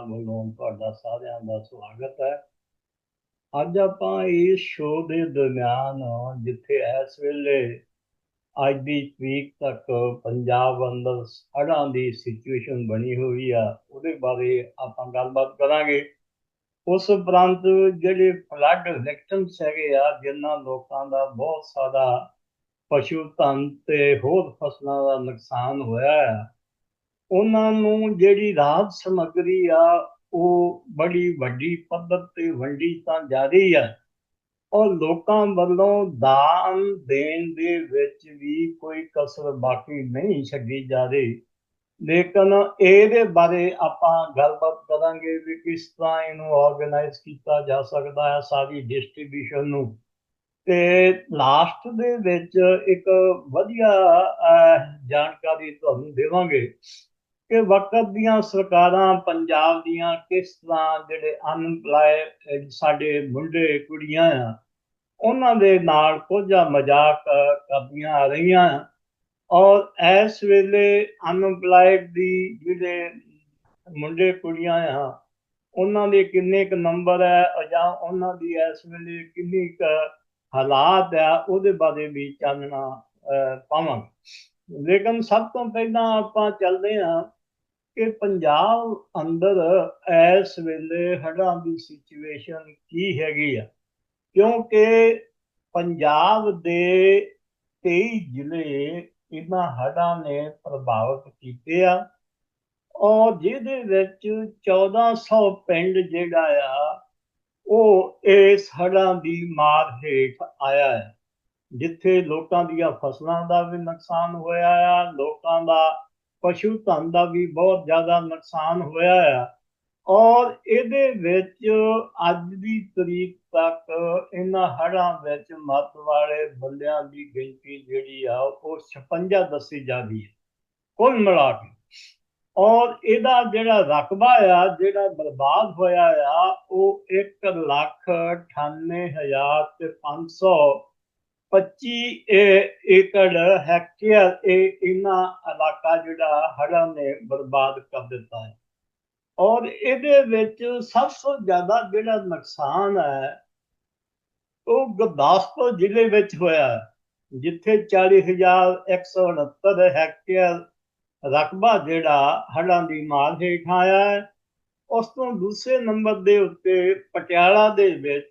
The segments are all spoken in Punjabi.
ਪਰਿਵਾਰ ਵੱਲੋਂ ਤੁਹਾਡਾ ਸਾਰਿਆਂ ਦਾ ਸਵਾਗਤ ਹੈ। ਅੱਜ ਆਪਾਂ ਇਸ ਸ਼ੋਅ ਦੇ ਦਰਮਿਆਨ ਜਿੱਥੇ ਇਸ ਵੇਲੇ ਅੱਜ ਦੀ ਤਰੀਕ ਤੱਕ ਪੰਜਾਬ ਅੰਦਰ ਹੜ੍ਹਾਂ ਦੀ ਸਿਚੁਏਸ਼ਨ ਬਣੀ ਹੋਈ ਆ, ਉਹਦੇ ਬਾਰੇ ਆਪਾਂ ਗੱਲਬਾਤ ਕਰਾਂਗੇ। ਉਸ ਉਪਰੰਤ ਜਿਹੜੇ ਫਲੱਡ ਵਿਕਟਮਸ ਹੈਗੇ ਆ, ਜਿਨ੍ਹਾਂ ਲੋਕਾਂ ਦਾ ਬਹੁਤ ਸਾਰਾ ਪਸ਼ੂ ਧਨ ਤੇ ਹੋਰ ਫਸਲਾਂ ਦਾ ਨੁਕਸਾਨ ਹੋਇਆ ਹੈ ਉਹਨਾਂ ਨੂੰ ਜਿਹੜੀ ਰਾਹਤ ਸਮੱਗਰੀ ਆ, ਉਹ ਬੜੀ ਵੱਡੀ ਪੱਧਰ ਤੇ ਵੰਡੀ ਤਾਂ ਜਾ ਰਹੀ ਆ। ਔਰ ਲੋਕਾਂ ਵੱਲੋਂ ਦਾਨ ਦੇਣ ਦੇ ਵਿੱਚ ਵੀ ਕੋਈ ਕਸਰ ਬਾਕੀ ਨਹੀਂ ਛੱਡੀ ਜਾ ਰਹੀ। ਲੇਕਿਨ ਇਹਦੇ ਬਾਰੇ ਆਪਾਂ ਗੱਲਬਾਤ ਕਰਾਂਗੇ ਵੀ ਕਿਸ ਤਰ੍ਹਾਂ ਇਹਨੂੰ ਆਰਗੇਨਾਈਜ਼ ਕੀਤਾ ਜਾ ਸਕਦਾ ਹੈ ਸਾਰੀ ਡਿਸਟ੍ਰੀਬਿਊਸ਼ਨ ਨੂੰ। ਤੇ ਲਾਸਟ ਦੇ ਵਿੱਚ ਇੱਕ ਵਧੀਆ ਜਾਣਕਾਰੀ ਤੁਹਾਨੂੰ ਦੇਵਾਂਗੇ। ਕਿ ਵਕਤ ਦੀਆਂ ਸਰਕਾਰਾਂ ਪੰਜਾਬ ਦੀਆਂ ਕਿਸ ਤਰ੍ਹਾਂ ਜਿਹੜੇ ਅਨਪਲਾਈ ਸਾਡੇ ਮੁੰਡੇ, ਕੁੜੀਆਂ ਆ, ਉਹਨਾਂ ਦੇ ਨਾਲ ਕੋਝਾ ਮਜ਼ਾਕ ਕਰਦੀਆਂ ਆ ਰਹੀਆਂ। ਔਰ ਇਸ ਵੇਲੇ ਅਨਪਲਾਈਡ ਦੀ ਜਿਹੜੇ ਮੁੰਡੇ, ਕੁੜੀਆਂ ਆ, ਉਹਨਾਂ ਦੇ ਕਿੰਨੇ ਕ ਨੰਬਰ ਹੈ ਜਾਂ ਉਹਨਾਂ ਦੀ ਇਸ ਵੇਲੇ ਕਿੰਨੀ ਕ ਹਾਲਾਤ ਆ, ਉਹਦੇ ਬਾਰੇ ਵੀ ਚਾਨਣਾ ਪਾਵਾਂਗੇ। ਲੇਕਿਨ ਸਭ ਤੋਂ ਪਹਿਲਾਂ ਆਪਾਂ ਚੱਲਦੇ ਹਾਂ ਕਿ ਪੰਜਾਬ ਅੰਦਰ ਇਸ ਵੇਲੇ ਹੜ੍ਹਾਂ ਦੀ ਸਿਚੁਏਸ਼ਨ ਕੀ ਹੈਗੀ ਆ? ਕਿਉਂਕਿ ਪੰਜਾਬ ਦੇ 23 ਜ਼ਿਲ੍ਹੇ ਇਹਨਾਂ ਹੜ੍ਹਾਂ ਨੇ ਪ੍ਰਭਾਵਿਤ ਕੀਤੇ ਆ ਔਰ ਜਿਹਦੇ ਵਿੱਚ 1400 ਪਿੰਡ ਜਿਹੜਾ ਆ, ਉਹ ਇਸ ਹੜ੍ਹਾਂ ਦੀ ਮਾਰ ਹੇਠ ਆਇਆ ਹੈ। ਜਿੱਥੇ ਲੋਕਾਂ ਦੀਆਂ ਫਸਲਾਂ ਦਾ ਵੀ ਨੁਕਸਾਨ ਹੋਇਆ ਆ, ਲੋਕਾਂ ਦਾ ਪਸ਼ੂ ਧਨ ਦਾ ਵੀ ਬਹੁਤ ਜ਼ਿਆਦਾ ਨੁਕਸਾਨ ਹੋਇਆ ਆ। ਔਰ ਇਹਦੇ ਵਿੱਚ ਅੱਜ ਦੀ ਤਰੀਕ ਤੱਕ ਇਹਨਾਂ ਹੜ੍ਹਾਂ ਵਿੱਚ ਮਤ ਵਾਲੇ ਬੰਦਿਆਂ ਦੀ ਗਿਣਤੀ ਜਿਹੜੀ ਆ, ਉਹ 56 ਦੱਸੀ ਜਾਂਦੀ ਹੈ। ਕੁੱਲ ਮਿਲਾ ਕੇ। ਔਰ ਇਹਦਾ ਜਿਹੜਾ ਰਕਬਾ ਆ, ਜਿਹੜਾ ਬਰਬਾਦ ਹੋਇਆ ਆ, ਉਹ 1 ਲੱਖ 98500 ਤੇ 500 25 ਏਕੜ ਹੈਕਟੇਅਰ ਇਹ ਇਹਨਾਂ ਇਲਾਕਾ ਜਿਹੜਾ ਹੜ੍ਹਾਂ ਨੇ ਬਰਬਾਦ ਕਰ ਦਿੱਤਾ ਹੈ। ਔਰ ਇਹਦੇ ਵਿੱਚ ਸਭ ਤੋਂ ਜ਼ਿਆਦਾ ਜਿਹੜਾ ਨੁਕਸਾਨ ਹੈ, ਉਹ ਗੁਰਦਾਸਪੁਰ ਜ਼ਿਲ੍ਹੇ ਵਿੱਚ ਹੋਇਆ ਜਿੱਥੇ 40169 ਹੈਕਟੇਅਰ ਰਕਬਾ ਜਿਹੜਾ ਹੜ੍ਹਾਂ ਦੀ ਮਾਰ ਹੇਠ ਆਇਆ ਹੈ। ਉਸ ਤੋਂ ਦੂਸਰੇ ਨੰਬਰ ਦੇ ਉੱਤੇ ਪਟਿਆਲਾ ਦੇ ਵਿੱਚ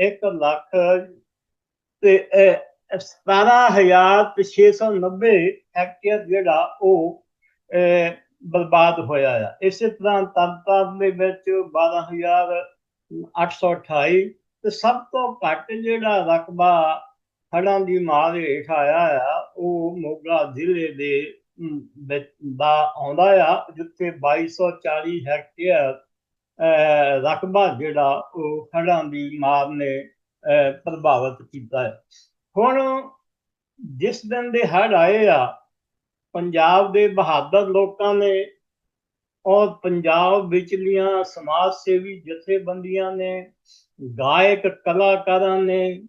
1 ਲੱਖ ਤੇ 17690 ਹੈਕਟੇਅਰ ਜਿਹੜਾ ਉਹ ਬਰਬਾਦ ਹੋਇਆ ਆ। ਇਸੇ ਤਰ੍ਹਾਂ ਤਰਨਤਾਰਨ ਦੇ ਵਿੱਚ 12828 ਤੇ ਸਭ ਤੋਂ ਘੱਟ ਜਿਹੜਾ ਰਕਬਾ ਹੜਾਂ ਦੀ ਮਾਰ ਹੇਠ ਆਇਆ ਆ, ਉਹ ਮੋਗਾ ਜ਼ਿਲ੍ਹੇ ਦੇ ਦਾ ਆਉਂਦਾ ਆ, ਜਿੱਥੇ 2240 ਹੈਕਟੇਅਰ ਰਕਬਾ ਜਿਹੜਾ ਉਹ ਹੜਾਂ ਦੀ ਮਾਰ ਨੇ ਪ੍ਰਭਾਵਿਤ ਕੀਤਾ ਹੈ। ਹੁਣ ਜਿਸ ਦਿਨ ਦੇ ਹੜ ਆਏ ਆ, ਪੰਜਾਬ ਦੇ ਬਹਾਦਰ ਲੋਕਾਂ ਨੇ ਔਰ ਪੰਜਾਬ ਵਿਚਲੀਆਂ ਸਮਾਜ ਸੇਵੀ ਜਥੇਬੰਦੀਆਂ ਨੇ, ਗਾਇਕ ਕਲਾਕਾਰਾਂ ਨੇ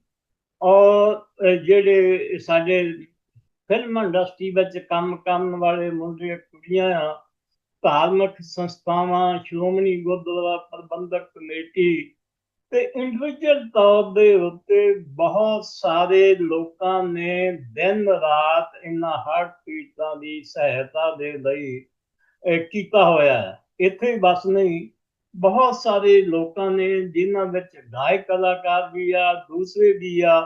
ਔਰ ਜਿਹੜੇ ਸਾਡੇ ਫਿਲਮ ਇੰਡਸਟਰੀ ਵਿੱਚ ਕੰਮ ਕਰਨ ਵਾਲੇ ਮੁੰਡੇ, ਕੁੜੀਆਂ ਆ, ਧਾਰਮਿਕ ਸੰਸਥਾਵਾਂ, ਸ਼੍ਰੋਮਣੀ ਗੁਰਦੁਆਰਾ ਪ੍ਰਬੰਧਕ ਕਮੇਟੀ ਤੇ ਇੰਡੀਵਿਜੂਅਲ ਤੌਰ ਦੇ ਉੱਤੇ ਬਹੁਤ ਸਾਰੇ ਲੋਕਾਂ ਨੇ ਦਿਨ ਰਾਤ ਇਹਨਾਂ ਹੜ੍ਹ ਪੀੜਤਾਂ ਦੀ ਸਹਾਇਤਾ ਦੇ ਲਈ ਕੀਤਾ ਹੋਇਆ ਹੈ। ਇੱਥੇ ਬਸ ਨਹੀਂ, ਬਹੁਤ ਸਾਰੇ ਲੋਕਾਂ ਨੇ, ਜਿਨ੍ਹਾਂ ਵਿੱਚ ਗਾਇਕ ਕਲਾਕਾਰ ਵੀ ਆ, ਦੂਸਰੇ ਵੀ ਆ,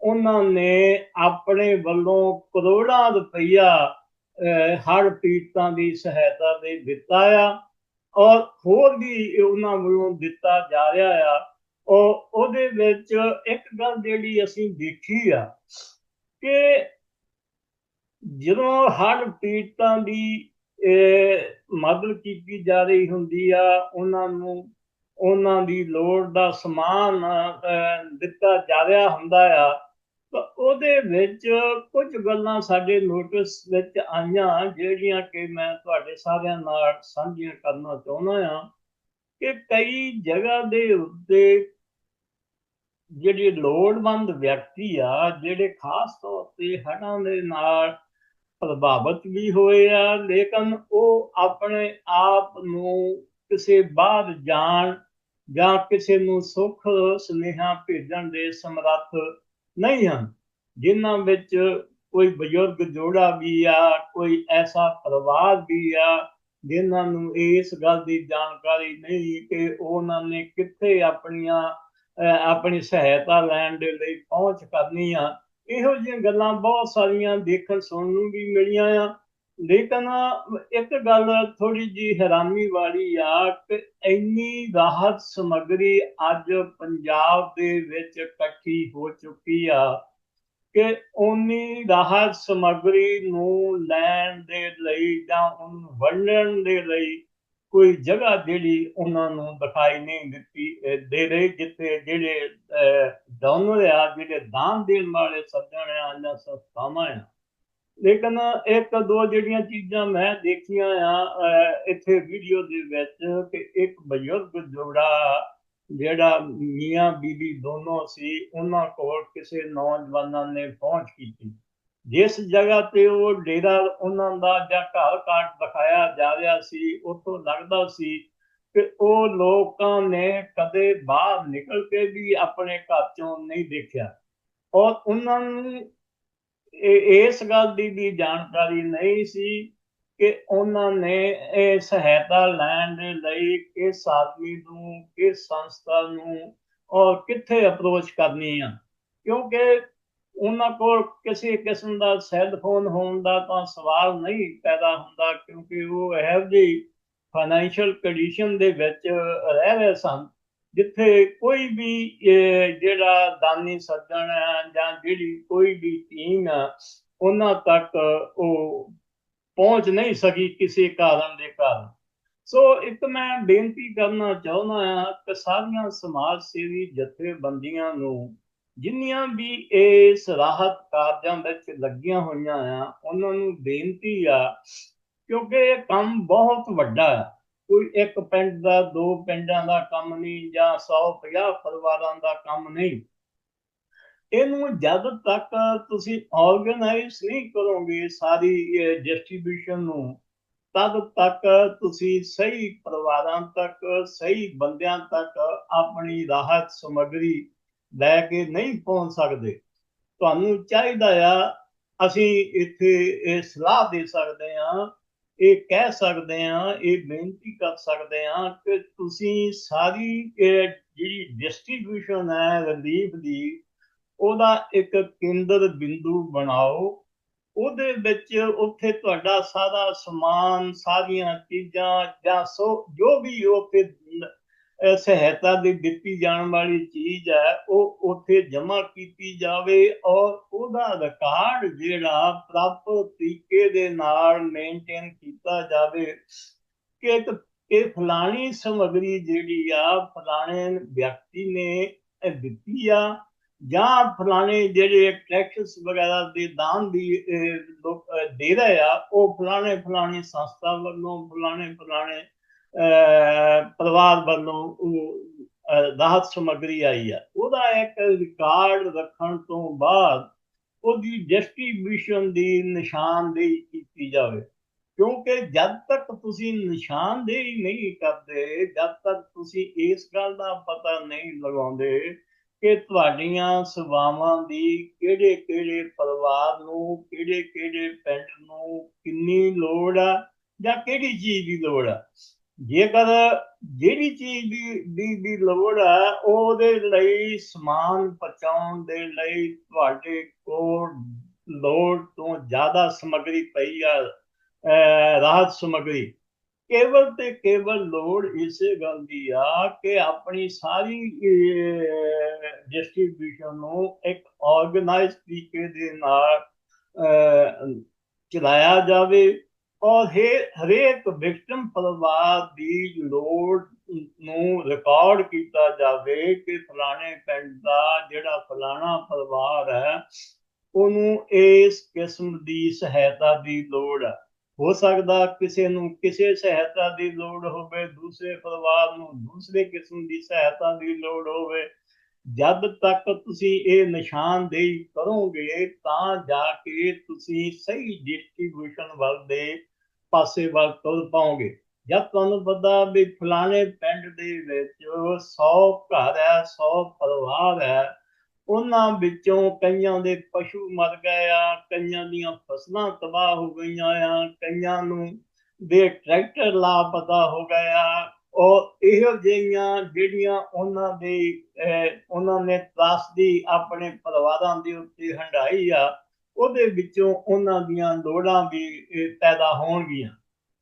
ਉਹਨਾਂ ਨੇ ਆਪਣੇ ਵੱਲੋਂ ਕਰੋੜਾਂ ਰੁਪਈਆ ਹੜ੍ਹ ਪੀੜਤਾਂ ਦੀ ਸਹਾਇਤਾ ਦੇ ਦਿੱਤਾ ਆ। ਔਰ ਹੋਰ ਵੀ ਉਹਨਾਂ ਵੱਲੋਂ ਦਿੱਤਾ ਜਾ ਰਿਹਾ ਆ। ਉਹ, ਉਹਦੇ ਵਿੱਚ ਇੱਕ ਗੱਲ ਜਿਹੜੀ ਅਸੀਂ ਦੇਖੀ ਆ ਕਿ ਜਦੋਂ ਹੜ੍ਹ ਪੀੜਤਾਂ ਦੀ ਮਦਦ ਕੀਤੀ ਜਾ ਰਹੀ ਹੁੰਦੀ ਆ, ਉਹਨਾਂ ਨੂੰ, ਉਹਨਾਂ ਦੀ ਲੋੜ ਦਾ ਸਮਾਨ ਦਿੱਤਾ ਜਾ ਰਿਹਾ ਹੁੰਦਾ ਆ, ਤਾਂ ਉਹਦੇ ਵਿੱਚ ਕੁਝ ਗੱਲਾਂ ਸਾਡੇ ਨੋਟਿਸ ਵਿੱਚ ਆਈਆਂ, ਜਿਹੜੀਆਂ ਕਿ ਮੈਂ ਤੁਹਾਡੇ ਸਾਰਿਆਂ ਨਾਲ ਸਾਂਝੀਆਂ ਕਰਨਾ ਚਾਹੁੰਦਾ ਆ ਕਿ ਕਈ ਜਗ੍ਹਾ ਦੇ ਉੱਤੇ ਜਿਹੜੀ ਲੋੜਵੰਦ ਵਿਅਕਤੀ ਆ, ਜਿਹੜੇ ਖਾਸ ਤੌਰ ਤੇ ਹੜਾਂ ਦੇ ਨਾਲ ਪ੍ਰਭਾਵਿਤ ਵੀ ਹੋਏ ਆ, ਲੇਕਿਨ ਉਹ ਆਪਣੇ ਆਪ ਨੂੰ ਕਿਸੇ ਬਾਹਰ ਜਾਣ ਜਾਂ ਕਿਸੇ ਨੂੰ ਸੁੱਖ ਸੁਨੇਹਾ ਭੇਜਣ ਦੇ ਸਮਰੱਥ ਨਹੀਂ ਹਨ, ਜਿਨ੍ਹਾਂ ਵਿੱਚ ਕੋਈ ਬਜ਼ੁਰਗ ਜੋੜਾ ਵੀ ਆ, ਕੋਈ ਐਸਾ ਪਰਿਵਾਰ ਵੀ ਆ, ਜਿਨ੍ਹਾਂ ਨੂੰ ਇਸ ਗੱਲ ਦੀ ਜਾਣਕਾਰੀ ਨਹੀਂ ਕਿ ਉਹਨਾਂ ਨੇ ਕਿੱਥੇ ਆਪਣੀਆਂ ਆਪਣੀ ਸਹਾਇਤਾ ਲੈਣ ਦੇ ਲਈ ਪਹੁੰਚ ਕਰਨੀ ਆ। ਇਹੋ ਜਿਹੀਆਂ ਗੱਲਾਂ ਬਹੁਤ ਸਾਰੀਆਂ ਦੇਖਣ ਸੁਣਨ ਨੂੰ ਵੀ ਮਿਲੀਆਂ ਆ। ਲੇਕਿਨ ਇੱਕ ਗੱਲ ਥੋੜੀ ਜੀ ਹੈਰਾਨੀ ਵਾਲੀ ਆ ਕਿ ਇੰਨੀ ਰਾਹਤ ਸਮਗਰੀ ਅੱਜ ਪੰਜਾਬ ਦੇ ਵਿੱਚ ਇਕੱਠੀ ਹੋ ਚੁੱਕੀ ਆ ਕਿ ਉਨੀ ਰਾਹਤ ਸਮਗਰੀ ਨੂੰ ਲੈਣ ਦੇ ਲਈ ਜਾਂ ਉਹਨੂੰ ਵੰਡਣ ਦੇ ਲਈ ਕੋਈ ਜਗ੍ਹਾ ਜਿਹੜੀ ਉਹਨਾਂ ਨੂੰ ਦਿਖਾਈ ਨਹੀਂ ਦਿੱਤੀ ਦੇ ਰਹੀ ਜਿੱਥੇ ਜਿਹੜੇ ਡੋਨਰ ਆ, ਜਿਹੜੇ ਦਾਨ ਦੇਣ ਵਾਲੇ ਸੱਜਣ ਆ ਜਾਂ ਸੰਸਥਾਵਾਂ ਆ। ਲੇਕਿਨ ਇੱਕ ਦੋ ਜਿਹੜੀਆਂ ਚੀਜ਼ਾਂ ਮੈਂ ਦੇਖੀਆਂ ਆ ਇੱਥੇ ਵੀਡੀਓ ਦੇ ਵਿੱਚ ਕਿ ਇੱਕ ਬਜ਼ੁਰਗ ਜੋੜਾ ਜਿਹੜਾ ਮੀਆਂ ਬੀਬੀ ਦੋਨੋਂ ਸੀ, ਉਹਨਾਂ ਕੋਲ ਕਿਸੇ ਨੌਜਵਾਨਾਂ ਨੇ ਪਹੁੰਚ ਕੀਤੀ। ਜਿਸ ਜਗ੍ਹਾ ਤੇ ਉਹ ਡੇਰਾ ਉਹਨਾਂ ਦਾ ਜਾਂ ਘਰ ਕਾਟ ਦਿਖਾਇਆ ਜਾ ਰਿਹਾ ਸੀ, ਉੱਥੋਂ ਲੱਗਦਾ ਸੀ ਕਿ ਉਹ ਲੋਕਾਂ ਨੇ ਕਦੇ ਬਾਹਰ ਨਿਕਲ ਕੇ ਵੀ ਆਪਣੇ ਘਰ ਚੋਂ ਨਹੀਂ ਦੇਖਿਆ। ਔਰ ਉਹਨਾਂ ਨੂੰ ਇਸ ਗੱਲ ਦੀ ਵੀ ਜਾਣਕਾਰੀ ਨਹੀਂ ਸੀ ਕਿ ਉਹਨਾਂ ਨੇ ਇਹ ਸਹਾਇਤਾ ਲੈਣ ਦੇ ਲਈ ਕਿਸ ਆਦਮੀ ਨੂੰ, ਕਿਸ ਸੰਸਥਾ ਨੂੰ ਔਰ ਕਿੱਥੇ ਅਪਰੋਚ ਕਰਨੀ ਆ। ਕਿਉਂਕਿ ਉਹਨਾਂ ਕੋਲ ਕਿਸੇ ਕਿਸਮ ਦਾ ਸੈੱਲ ਫੋਨ ਹੋਣ ਦਾ ਤਾਂ ਸਵਾਲ ਨਹੀਂ ਪੈਦਾ ਹੁੰਦਾ, ਕਿਉਂਕਿ ਉਹ ਇਹੋ ਜਿਹੀ ਫਾਈਨੈਂਸ਼ੀਅਲ ਕੰਡੀਸ਼ਨ ਦੇ ਵਿੱਚ ਰਹਿ ਰਹੇ ਸਨ, ਜਿੱਥੇ ਕੋਈ ਵੀ ਜਿਹੜਾ ਦਾਨੀ ਸੱਜਣ ਜਾਂ ਜਿਹੜੀ ਕੋਈ ਵੀ ਟੀਮ ਹੈ ਉਹਨਾਂ ਤੱਕ ਉਹ ਪਹੁੰਚ ਨਹੀਂ ਸਕੀ ਕਿਸੇ ਕਾਰਨ ਦੇ ਕਾਰਨ। ਸੋ ਇੱਕ ਮੈਂ ਬੇਨਤੀ ਕਰਨਾ ਚਾਹੁੰਦਾ ਹਾਂ ਕਿ ਸਾਰੀਆਂ ਸਮਾਜ ਸੇਵੀ ਜਥੇਬੰਦੀਆਂ ਨੂੰ ਜਿੰਨੀਆਂ ਵੀ ਇਸ ਰਾਹਤ ਕਾਰਜਾਂ ਵਿੱਚ ਲੱਗੀਆਂ ਹੋਈਆਂ ਆ, ਉਹਨਾਂ ਨੂੰ ਬੇਨਤੀ ਆ, ਕਿਉਂਕਿ ਇਹ ਕੰਮ ਬਹੁਤ ਵੱਡਾ ਹੈ ਕੋਈ ਇੱਕ ਪਿੰਡ ਦਾ, ਦੋ ਪਿੰਡਾਂ ਦਾ ਕੰਮ ਨਹੀਂ ਜਾਂ 150 ਪਰਿਵਾਰਾਂ ਦਾ ਕੰਮ ਨਹੀਂ। ਇਹਨੂੰ ਜਦ ਤੱਕ ਤੁਸੀਂ ਆਰਗੇਨਾਈਜ਼ ਨਹੀਂ ਕਰੋਗੇ ਸਾਰੀ ਡਿਸਟ੍ਰੀਬਿਊਸ਼ਨ ਨੂੰ, ਤਦ ਤੱਕ ਤੁਸੀਂ ਸਹੀ ਪਰਿਵਾਰਾਂ ਤੱਕ, ਸਹੀ ਬੰਦਿਆਂ ਤੱਕ ਆਪਣੀ ਰਾਹਤ ਸਮਗਰੀ ਲੈ ਕੇ ਨਹੀਂ ਪਹੁੰਚ ਸਕਦੇ। ਤੁਹਾਨੂੰ ਚਾਹੀਦਾ ਆ, ਅਸੀਂ ਇੱਥੇ ਇਹ ਸਲਾਹ ਦੇ ਸਕਦੇ ਆ ਇਹ ਕਹਿ ਸਕਦੇ ਆ ਇਹ ਬੇਨਤੀ ਕਰ ਸਕਦੇ ਆ ਕਿ ਤੁਸੀਂ ਸਾਰੀ ਜਿਹੜੀ ਡਿਸਟ੍ਰੀਬਿਊਸ਼ਨ ਹੈ ਰਿਲੀਫ ਦੀ, ਉਹਦਾ ਇੱਕ ਕੇਂਦਰ ਬਿੰਦੂ ਬਣਾਓ। ਉਹਦੇ ਵਿੱਚ ਉੱਥੇ ਤੁਹਾਡਾ ਸਾਰਾ ਸਮਾਨ, ਸਾਰੀਆਂ ਚੀਜ਼ਾਂ ਜਾਂ ਸੋ, ਜੋ ਵੀ ਉੱਥੇ ਸਹਾਇਤਾ ਦੀ ਦਿੱਤੀ ਜਾਣ ਵਾਲੀ ਚੀਜ਼ ਹੈ, ਉਹ ਉੱਥੇ ਜਮ੍ਹਾਂ ਕੀਤੀ ਜਾਵੇ ਔਰ ਉਹਦਾ ਰਿਕਾਰਡ ਜਿਹੜਾ ਪ੍ਰੋਪਰ ਤਰੀਕੇ ਦੇ ਨਾਲ ਮੇਨਟੇਨ ਕੀਤਾ ਜਾਵੇ ਕਿ ਇਹ ਫਲਾਣੀ ਸਮਗਰੀ ਜਿਹੜੀ ਆ, ਫਲਾਣੇ ਵਿਅਕਤੀ ਨੇ ਦਿੱਤੀ ਆ ਜਾਂ ਫਲਾਣੇ ਜਿਹੜੇ ਟੈਕਸ ਵਗੈਰਾ ਦੇ ਦਾਨ ਦੀ ਦੇ ਰਹੇ ਆ, ਉਹ ਫਲਾਣੇ ਫਲਾਣੀ ਸੰਸਥਾ ਵੱਲੋਂ ਫਲਾਣੇ ਫਲਾਣੇ ਪਰਿਵਾਰ ਵੱਲੋਂ ਉਹ ਰਾਹਤ ਸਮਗਰੀ ਆਈ ਆ। ਉਹਦਾ ਇੱਕ ਰਿਕਾਰਡ ਰੱਖਣ ਤੋਂ ਬਾਅਦ ਉਹਦੀ ਡਿਸਟ੍ਰੀਬਿਊਸ਼ਨ ਦੀ ਨਿਸ਼ਾਨਦੇਹੀ ਕੀਤੀ ਜਾਵੇ। ਕਿਉਂਕਿ ਜਦ ਤੱਕ ਤੁਸੀਂ ਨਿਸ਼ਾਨਦੇਹੀ ਨਹੀਂ ਕਰਦੇ, ਜਦ ਤੱਕ ਤੁਸੀਂ ਇਸ ਗੱਲ ਦਾ ਪਤਾ ਨਹੀਂ ਲਗਾਉਂਦੇ ਕਿ ਤੁਹਾਡੀਆਂ ਸੇਵਾਵਾਂ ਦੀ ਕਿਹੜੇ ਕਿਹੜੇ ਪਰਿਵਾਰ ਨੂੰ ਕਿਹੜੇ ਕਿਹੜੇ ਪਿੰਡ ਨੂੰ ਕਿੰਨੀ ਲੋੜ ਆ ਜਾਂ ਕਿਹੜੀ ਚੀਜ਼ ਦੀ ਲੋੜ ਆ ਜੇਕਰ ਜਿਹੜੀ ਚੀਜ਼ ਦੀ ਦੀ ਦੀ ਲੋੜ ਆ ਉਹਦੇ ਲਈ ਸਮਾਨ ਪਹੁੰਚਾਉਣ ਦੇ ਲਈ ਤੁਹਾਡੇ ਕੋਲ ਲੋੜ ਤੋਂ ਜ਼ਿਆਦਾ ਸਮਗਰੀ ਪਈ ਆ ਰਾਹਤ ਸਮਗਰੀ। ਕੇਵਲ ਤੇ ਕੇਵਲ ਲੋੜ ਇਸੇ ਗੱਲ ਦੀ ਆ ਕਿ ਆਪਣੀ ਸਾਰੀ ਡਿਸਟ੍ਰੀਬਿਊਸ਼ਨ ਨੂੰ ਇੱਕ ਆਰਗੇਨਾਈਜ਼ ਤਰੀਕੇ ਦੇ ਨਾਲ ਚਲਾਇਆ ਜਾਵੇ। ਔਰ ਹਰੇਕ ਵਿਕਟਮ ਪਰਿਵਾਰ ਦੀ ਲੋੜ ਨੂੰ ਰਿਕਾਰਡ ਕੀਤਾ ਜਾਵੇ ਕਿ ਫਲਾਣੇ ਪਿੰਡ ਦਾ ਜਿਹੜਾ ਫਲਾਣਾ ਪਰਿਵਾਰ ਹੈ, ਉਹਨੂੰ ਇਸ ਕਿਸਮ ਦੀ ਸਹਾਇਤਾ ਦੀ ਲੋੜ ਹੈ। ਹੋ ਸਕਦਾ ਕਿਸੇ ਨੂੰ ਕਿਸੇ ਸਹਾਇਤਾ ਦੀ ਲੋੜ ਹੋਵੇ, ਦੂਸਰੇ ਪਰਿਵਾਰ ਨੂੰ ਦੂਸਰੇ ਕਿਸਮ ਦੀ ਸਹਾਇਤਾ ਦੀ ਲੋੜ ਹੋਵੇ। ਜਦ ਤੱਕ ਤੁਸੀਂ ਇਹ ਨਿਸ਼ਾਨਦੇਹੀ ਕਰੋਗੇ, ਤਾਂ ਜਾ ਕੇ ਤੁਸੀਂ ਸਹੀ ਡਿਸਟ੍ਰੀਬਿਊਸ਼ਨ ਵੱਲ ਦੇ ਪਾਸੇ ਵੱਲ ਤੁਰ ਪਾਓਗੇ। ਜਦ ਤੁਹਾਨੂੰ ਪਤਾ ਵੀ ਫਲਾਣੇ ਪਿੰਡ ਦੇ ਵਿੱਚ 100 ਘਰ ਹੈ 100 ਪਰਿਵਾਰ ਹੈ, ਉਹਨਾਂ ਵਿੱਚੋਂ ਕਈਆਂ ਦੇ ਪਸ਼ੂ ਮਰ ਗਏ ਆ, ਕਈਆਂ ਦੀਆਂ ਫਸਲਾਂ ਤਬਾਹ ਹੋ ਗਈਆਂ ਆ, ਕਈਆਂ ਨੂੰ ਦੇ ਟਰੈਕਟਰ ਲਾਪਤਾ ਹੋ ਗਿਆ ਉਹ ਇਹੋ ਜਿਹੀਆਂ ਜਿਹੜੀਆਂ ਉਹਨਾਂ ਦੇ ਉਹਨਾਂ ਨੇ ਤਰਾਸਦੀ ਆਪਣੇ ਪਰਿਵਾਰਾਂ ਦੇ ਉੱਤੇ ਹੰਡਾਈ ਆ, ਉਹਦੇ ਵਿੱਚੋਂ ਉਹਨਾਂ ਦੀਆਂ ਲੋੜਾਂ ਵੀ ਪੈਦਾ ਹੋਣਗੀਆਂ।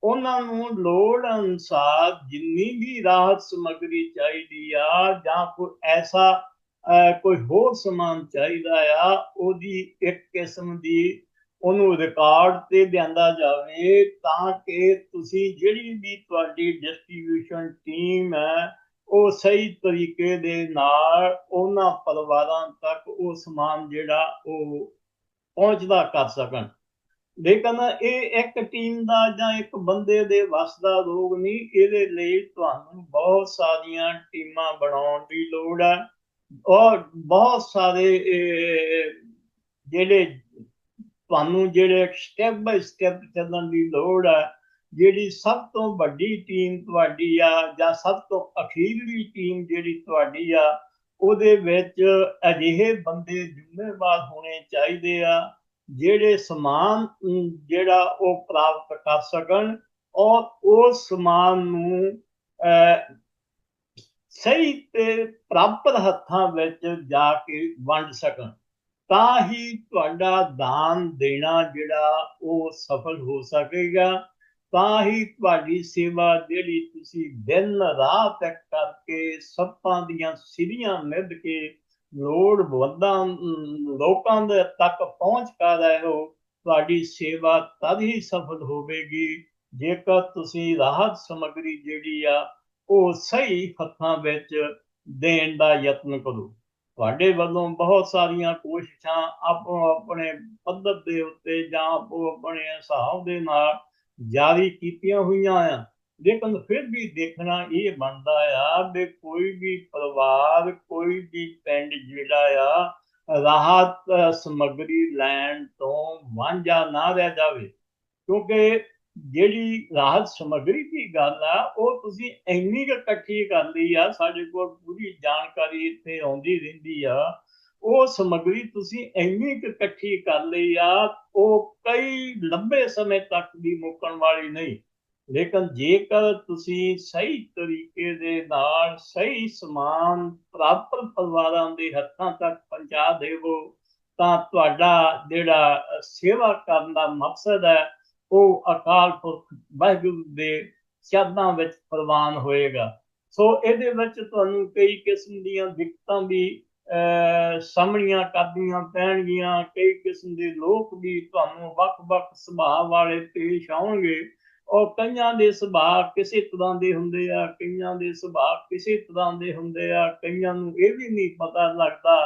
ਉਹਨਾਂ ਨੂੰ ਲੋੜ ਅਨੁਸਾਰ ਜਿੰਨੀ ਵੀ ਰਾਹਤ ਸਮਗਰੀ ਚਾਹੀਦੀ ਆ, ਜਾਂ ਕੋਈ ਐਸਾ ਕੋਈ ਹੋਰ ਸਮਾਨ ਚਾਹੀਦਾ ਆ, ਉਹਦੀ ਇੱਕ ਕਿਸਮ ਦੀ ਉਹਨੂੰ ਰਿਕਾਰਡ ਤੇ ਲਿਆਂਦਾ ਜਾਵੇ ਤਾਂ ਕਿ ਤੁਸੀਂ ਜਿਹੜੀ ਵੀ ਤੁਹਾਡੀ ਡਿਸਟ੍ਰੀਬਿਊਸ਼ਨ ਟੀਮ ਹੈ, ਉਹ ਸਹੀ ਤਰੀਕੇ ਦੇ ਨਾਲ ਉਹਨਾਂ ਪਰਿਵਾਰਾਂ ਤੱਕ ਉਹ ਸਮਾਨ ਜਿਹੜਾ ਉਹ ਪਹੁੰਚਦਾ ਕਰ ਸਕਣ। ਲੇਕਿਨ ਇਹ ਇੱਕ ਟੀਮ ਦਾ ਜਾਂ ਇੱਕ ਬੰਦੇ ਦੇ ਵਸ ਦਾ ਰੋਗ ਨਹੀਂ, ਇਹਦੇ ਲਈ ਤੁਹਾਨੂੰ ਬਹੁਤ ਸਾਰੀਆਂ ਟੀਮਾਂ ਬਣਾਉਣ ਦੀ ਲੋੜ ਹੈ। ਔਰ ਬਹੁਤ ਸਾਰੇ ਜਿਹੜੇ ਤੁਹਾਨੂੰ ਜਿਹੜੇ ਸਟੈਪ ਬਾਈ ਸਟੈਪ ਚੱਲਣ ਦੀ ਲੋੜ ਹੈ ਜਿਹੜੀ ਸਭ ਤੋਂ ਵੱਡੀ ਟੀਮ ਤੁਹਾਡੀ ਆ ਜਾਂ ਸਭ ਤੋਂ ਅਖੀਰਲੀ ਟੀਮ ਜਿਹੜੀ ਤੁਹਾਡੀ ਆ, ਉਹਦੇ ਵਿੱਚ ਅਜਿਹੇ ਬੰਦੇ ਜ਼ਿੰਮੇਵਾਰ ਹੋਣੇ ਚਾਹੀਦੇ ਆ, ਜਿਹੜੇ ਸਮਾਨ ਜਿਹੜਾ ਉਹ ਪ੍ਰਾਪਤ ਕਰ ਸਕਣ ਔਰ ਉਹ ਸਮਾਨ ਨੂੰ ਸਹੀ ਤੇ ਪ੍ਰਾਪਤ ਹੱਥਾਂ ਵਿੱਚ ਜਾ ਕੇ ਵੰਡ ਸਕਣ। ਤਾਂ ਹੀ ਤੁਹਾਡਾ ਦਾਨ ਦੇਣਾ ਜਿਹੜਾ ਉਹ ਸਫਲ ਹੋ ਸਕੇਗਾ। ਤਾਂ ਹੀ ਤੁਹਾਡੀ ਸੇਵਾ ਜਿਹੜੀ ਤੁਸੀਂ ਦਿਨ ਰਾਤ ਕਰਕੇ ਸੱਪਾਂ ਦੀਆਂ ਸਿਰੀਆਂ ਮਿੱਧ ਕੇ ਲੋੜਵੰਦਾਂ, ਲੋਕਾਂ ਦੇ ਤੱਕ ਪਹੁੰਚ ਕਰ ਰਹੇ ਹੋ, ਤੁਹਾਡੀ ਸੇਵਾ ਤਦ ਹੀ ਸਫਲ ਹੋਵੇਗੀ। ਜੇਕਰ ਤੁਸੀਂ ਰਾਹਤ ਸਮਗਰੀ ਜਿਹੜੀ ਆ, ਉਹ ਸਹੀ ਹੱਥਾਂ ਵਿੱਚ ਦੇਣ ਦਾ ਯਤਨ ਕਰੋ। ਤੁਹਾਡੇ ਵੱਲੋਂ ਬਹੁਤ ਸਾਰੀਆਂ ਕੋਸ਼ਿਸ਼ਾਂ ਆਪੋ ਆਪਣੇ ਪੱਧਰ ਦੇ ਉੱਤੇ ਜਾਂ ਆਪੋ ਆਪਣੇ ਹਿਸਾਬ ਦੇ ਨਾਲ ਜਾਰੀ ਕੀਤੀਆਂ ਹੋਈਆਂ ਆ। ਲੇਕਿਨ ਫਿਰ ਵੀ ਦੇਖਣਾ ਇਹ ਬਣਦਾ ਆ ਵੀ ਕੋਈ ਵੀ ਪਰਿਵਾਰ, ਕੋਈ ਵੀ ਪਿੰਡ ਜਿਹੜਾ ਆ, ਰਾਹਤ ਸਮਗਰੀ ਲੈਣ ਤੋਂ ਵਾਂਝਾ ਨਾ ਰਹਿ ਜਾਵੇ। ਕਿਉਂਕਿ ਜਿਹੜੀ ਰਾਹਤ ਸਮਗਰੀ ਦੀ ਗੱਲ ਆ, ਉਹ ਤੁਸੀਂ ਇੰਨੀ ਕੁ ਇਕੱਠੀ ਕਰ ਲਈ ਆ, ਸਾਡੇ ਕੋਲ ਪੂਰੀ ਜਾਣਕਾਰੀ ਇੱਥੇ ਆਉਂਦੀ ਰਹਿੰਦੀ ਆ, ਉਹ ਸਮਗਰੀ ਤੁਸੀਂ ਇੰਨੀ ਇਕੱਠੀ ਕਰ ਲਈ ਆ, ਉਹ ਕਈ ਲੰਬੇ ਸਮੇਂ ਤੱਕ ਵੀ ਮੁੱਕਣ ਵਾਲੀ ਨਹੀਂ। ਲੇਕਿਨ ਜੇਕਰ ਤੁਸੀਂ ਸਹੀ ਤਰੀਕੇ ਦੇ ਨਾਲ, ਸਹੀ ਸਮਾਨ ਪ੍ਰਾਪਤ ਪਰਿਵਾਰਾਂ ਦੇ ਹੱਥਾਂ ਤੱਕ ਪਹੁੰਚਾ ਦੇਵੋ, ਤਾਂ ਤੁਹਾਡਾ ਜਿਹੜਾ ਸੇਵਾ ਕਰਨ ਦਾ ਮਕਸਦ ਹੈ ਉਹ ਅਕਾਲ ਪੁਰਖ ਵਾਹਿਗੁਰੂ ਦੇ ਸ਼ਬਦਾਂ ਵਿੱਚ ਪ੍ਰਵਾਨ ਹੋਏਗਾ। ਸੋ ਇਹਦੇ ਵਿੱਚ ਤੁਹਾਨੂੰ ਕਈ ਕਿਸਮ ਦੀਆਂ ਦਿੱਕਤਾਂ ਵੀ ਸਾਹਮਣੀਆਂ ਕਰਦੀਆਂ ਪੈਣਗੀਆਂ। ਕਈ ਕਿਸਮ ਦੇ ਲੋਕ ਵੀ ਤੁਹਾਨੂੰ ਵੱਖ-ਵੱਖ ਸੁਭਾਅ ਵਾਲੇ ਪੇਸ਼ ਆਉਣਗੇ। ਔਰ ਕਈਆਂ ਦੇ ਸੁਭਾਅ ਕਿਸੇ ਤਰ੍ਹਾਂ ਦੇ ਹੁੰਦੇ ਆ, ਕਈਆਂ ਦੇ ਸੁਭਾਅ ਕਿਸੇ ਤਰ੍ਹਾਂ ਦੇ ਹੁੰਦੇ ਆ। ਕਈਆਂ ਨੂੰ ਇਹ ਵੀ ਨਹੀਂ ਪਤਾ ਲੱਗਦਾ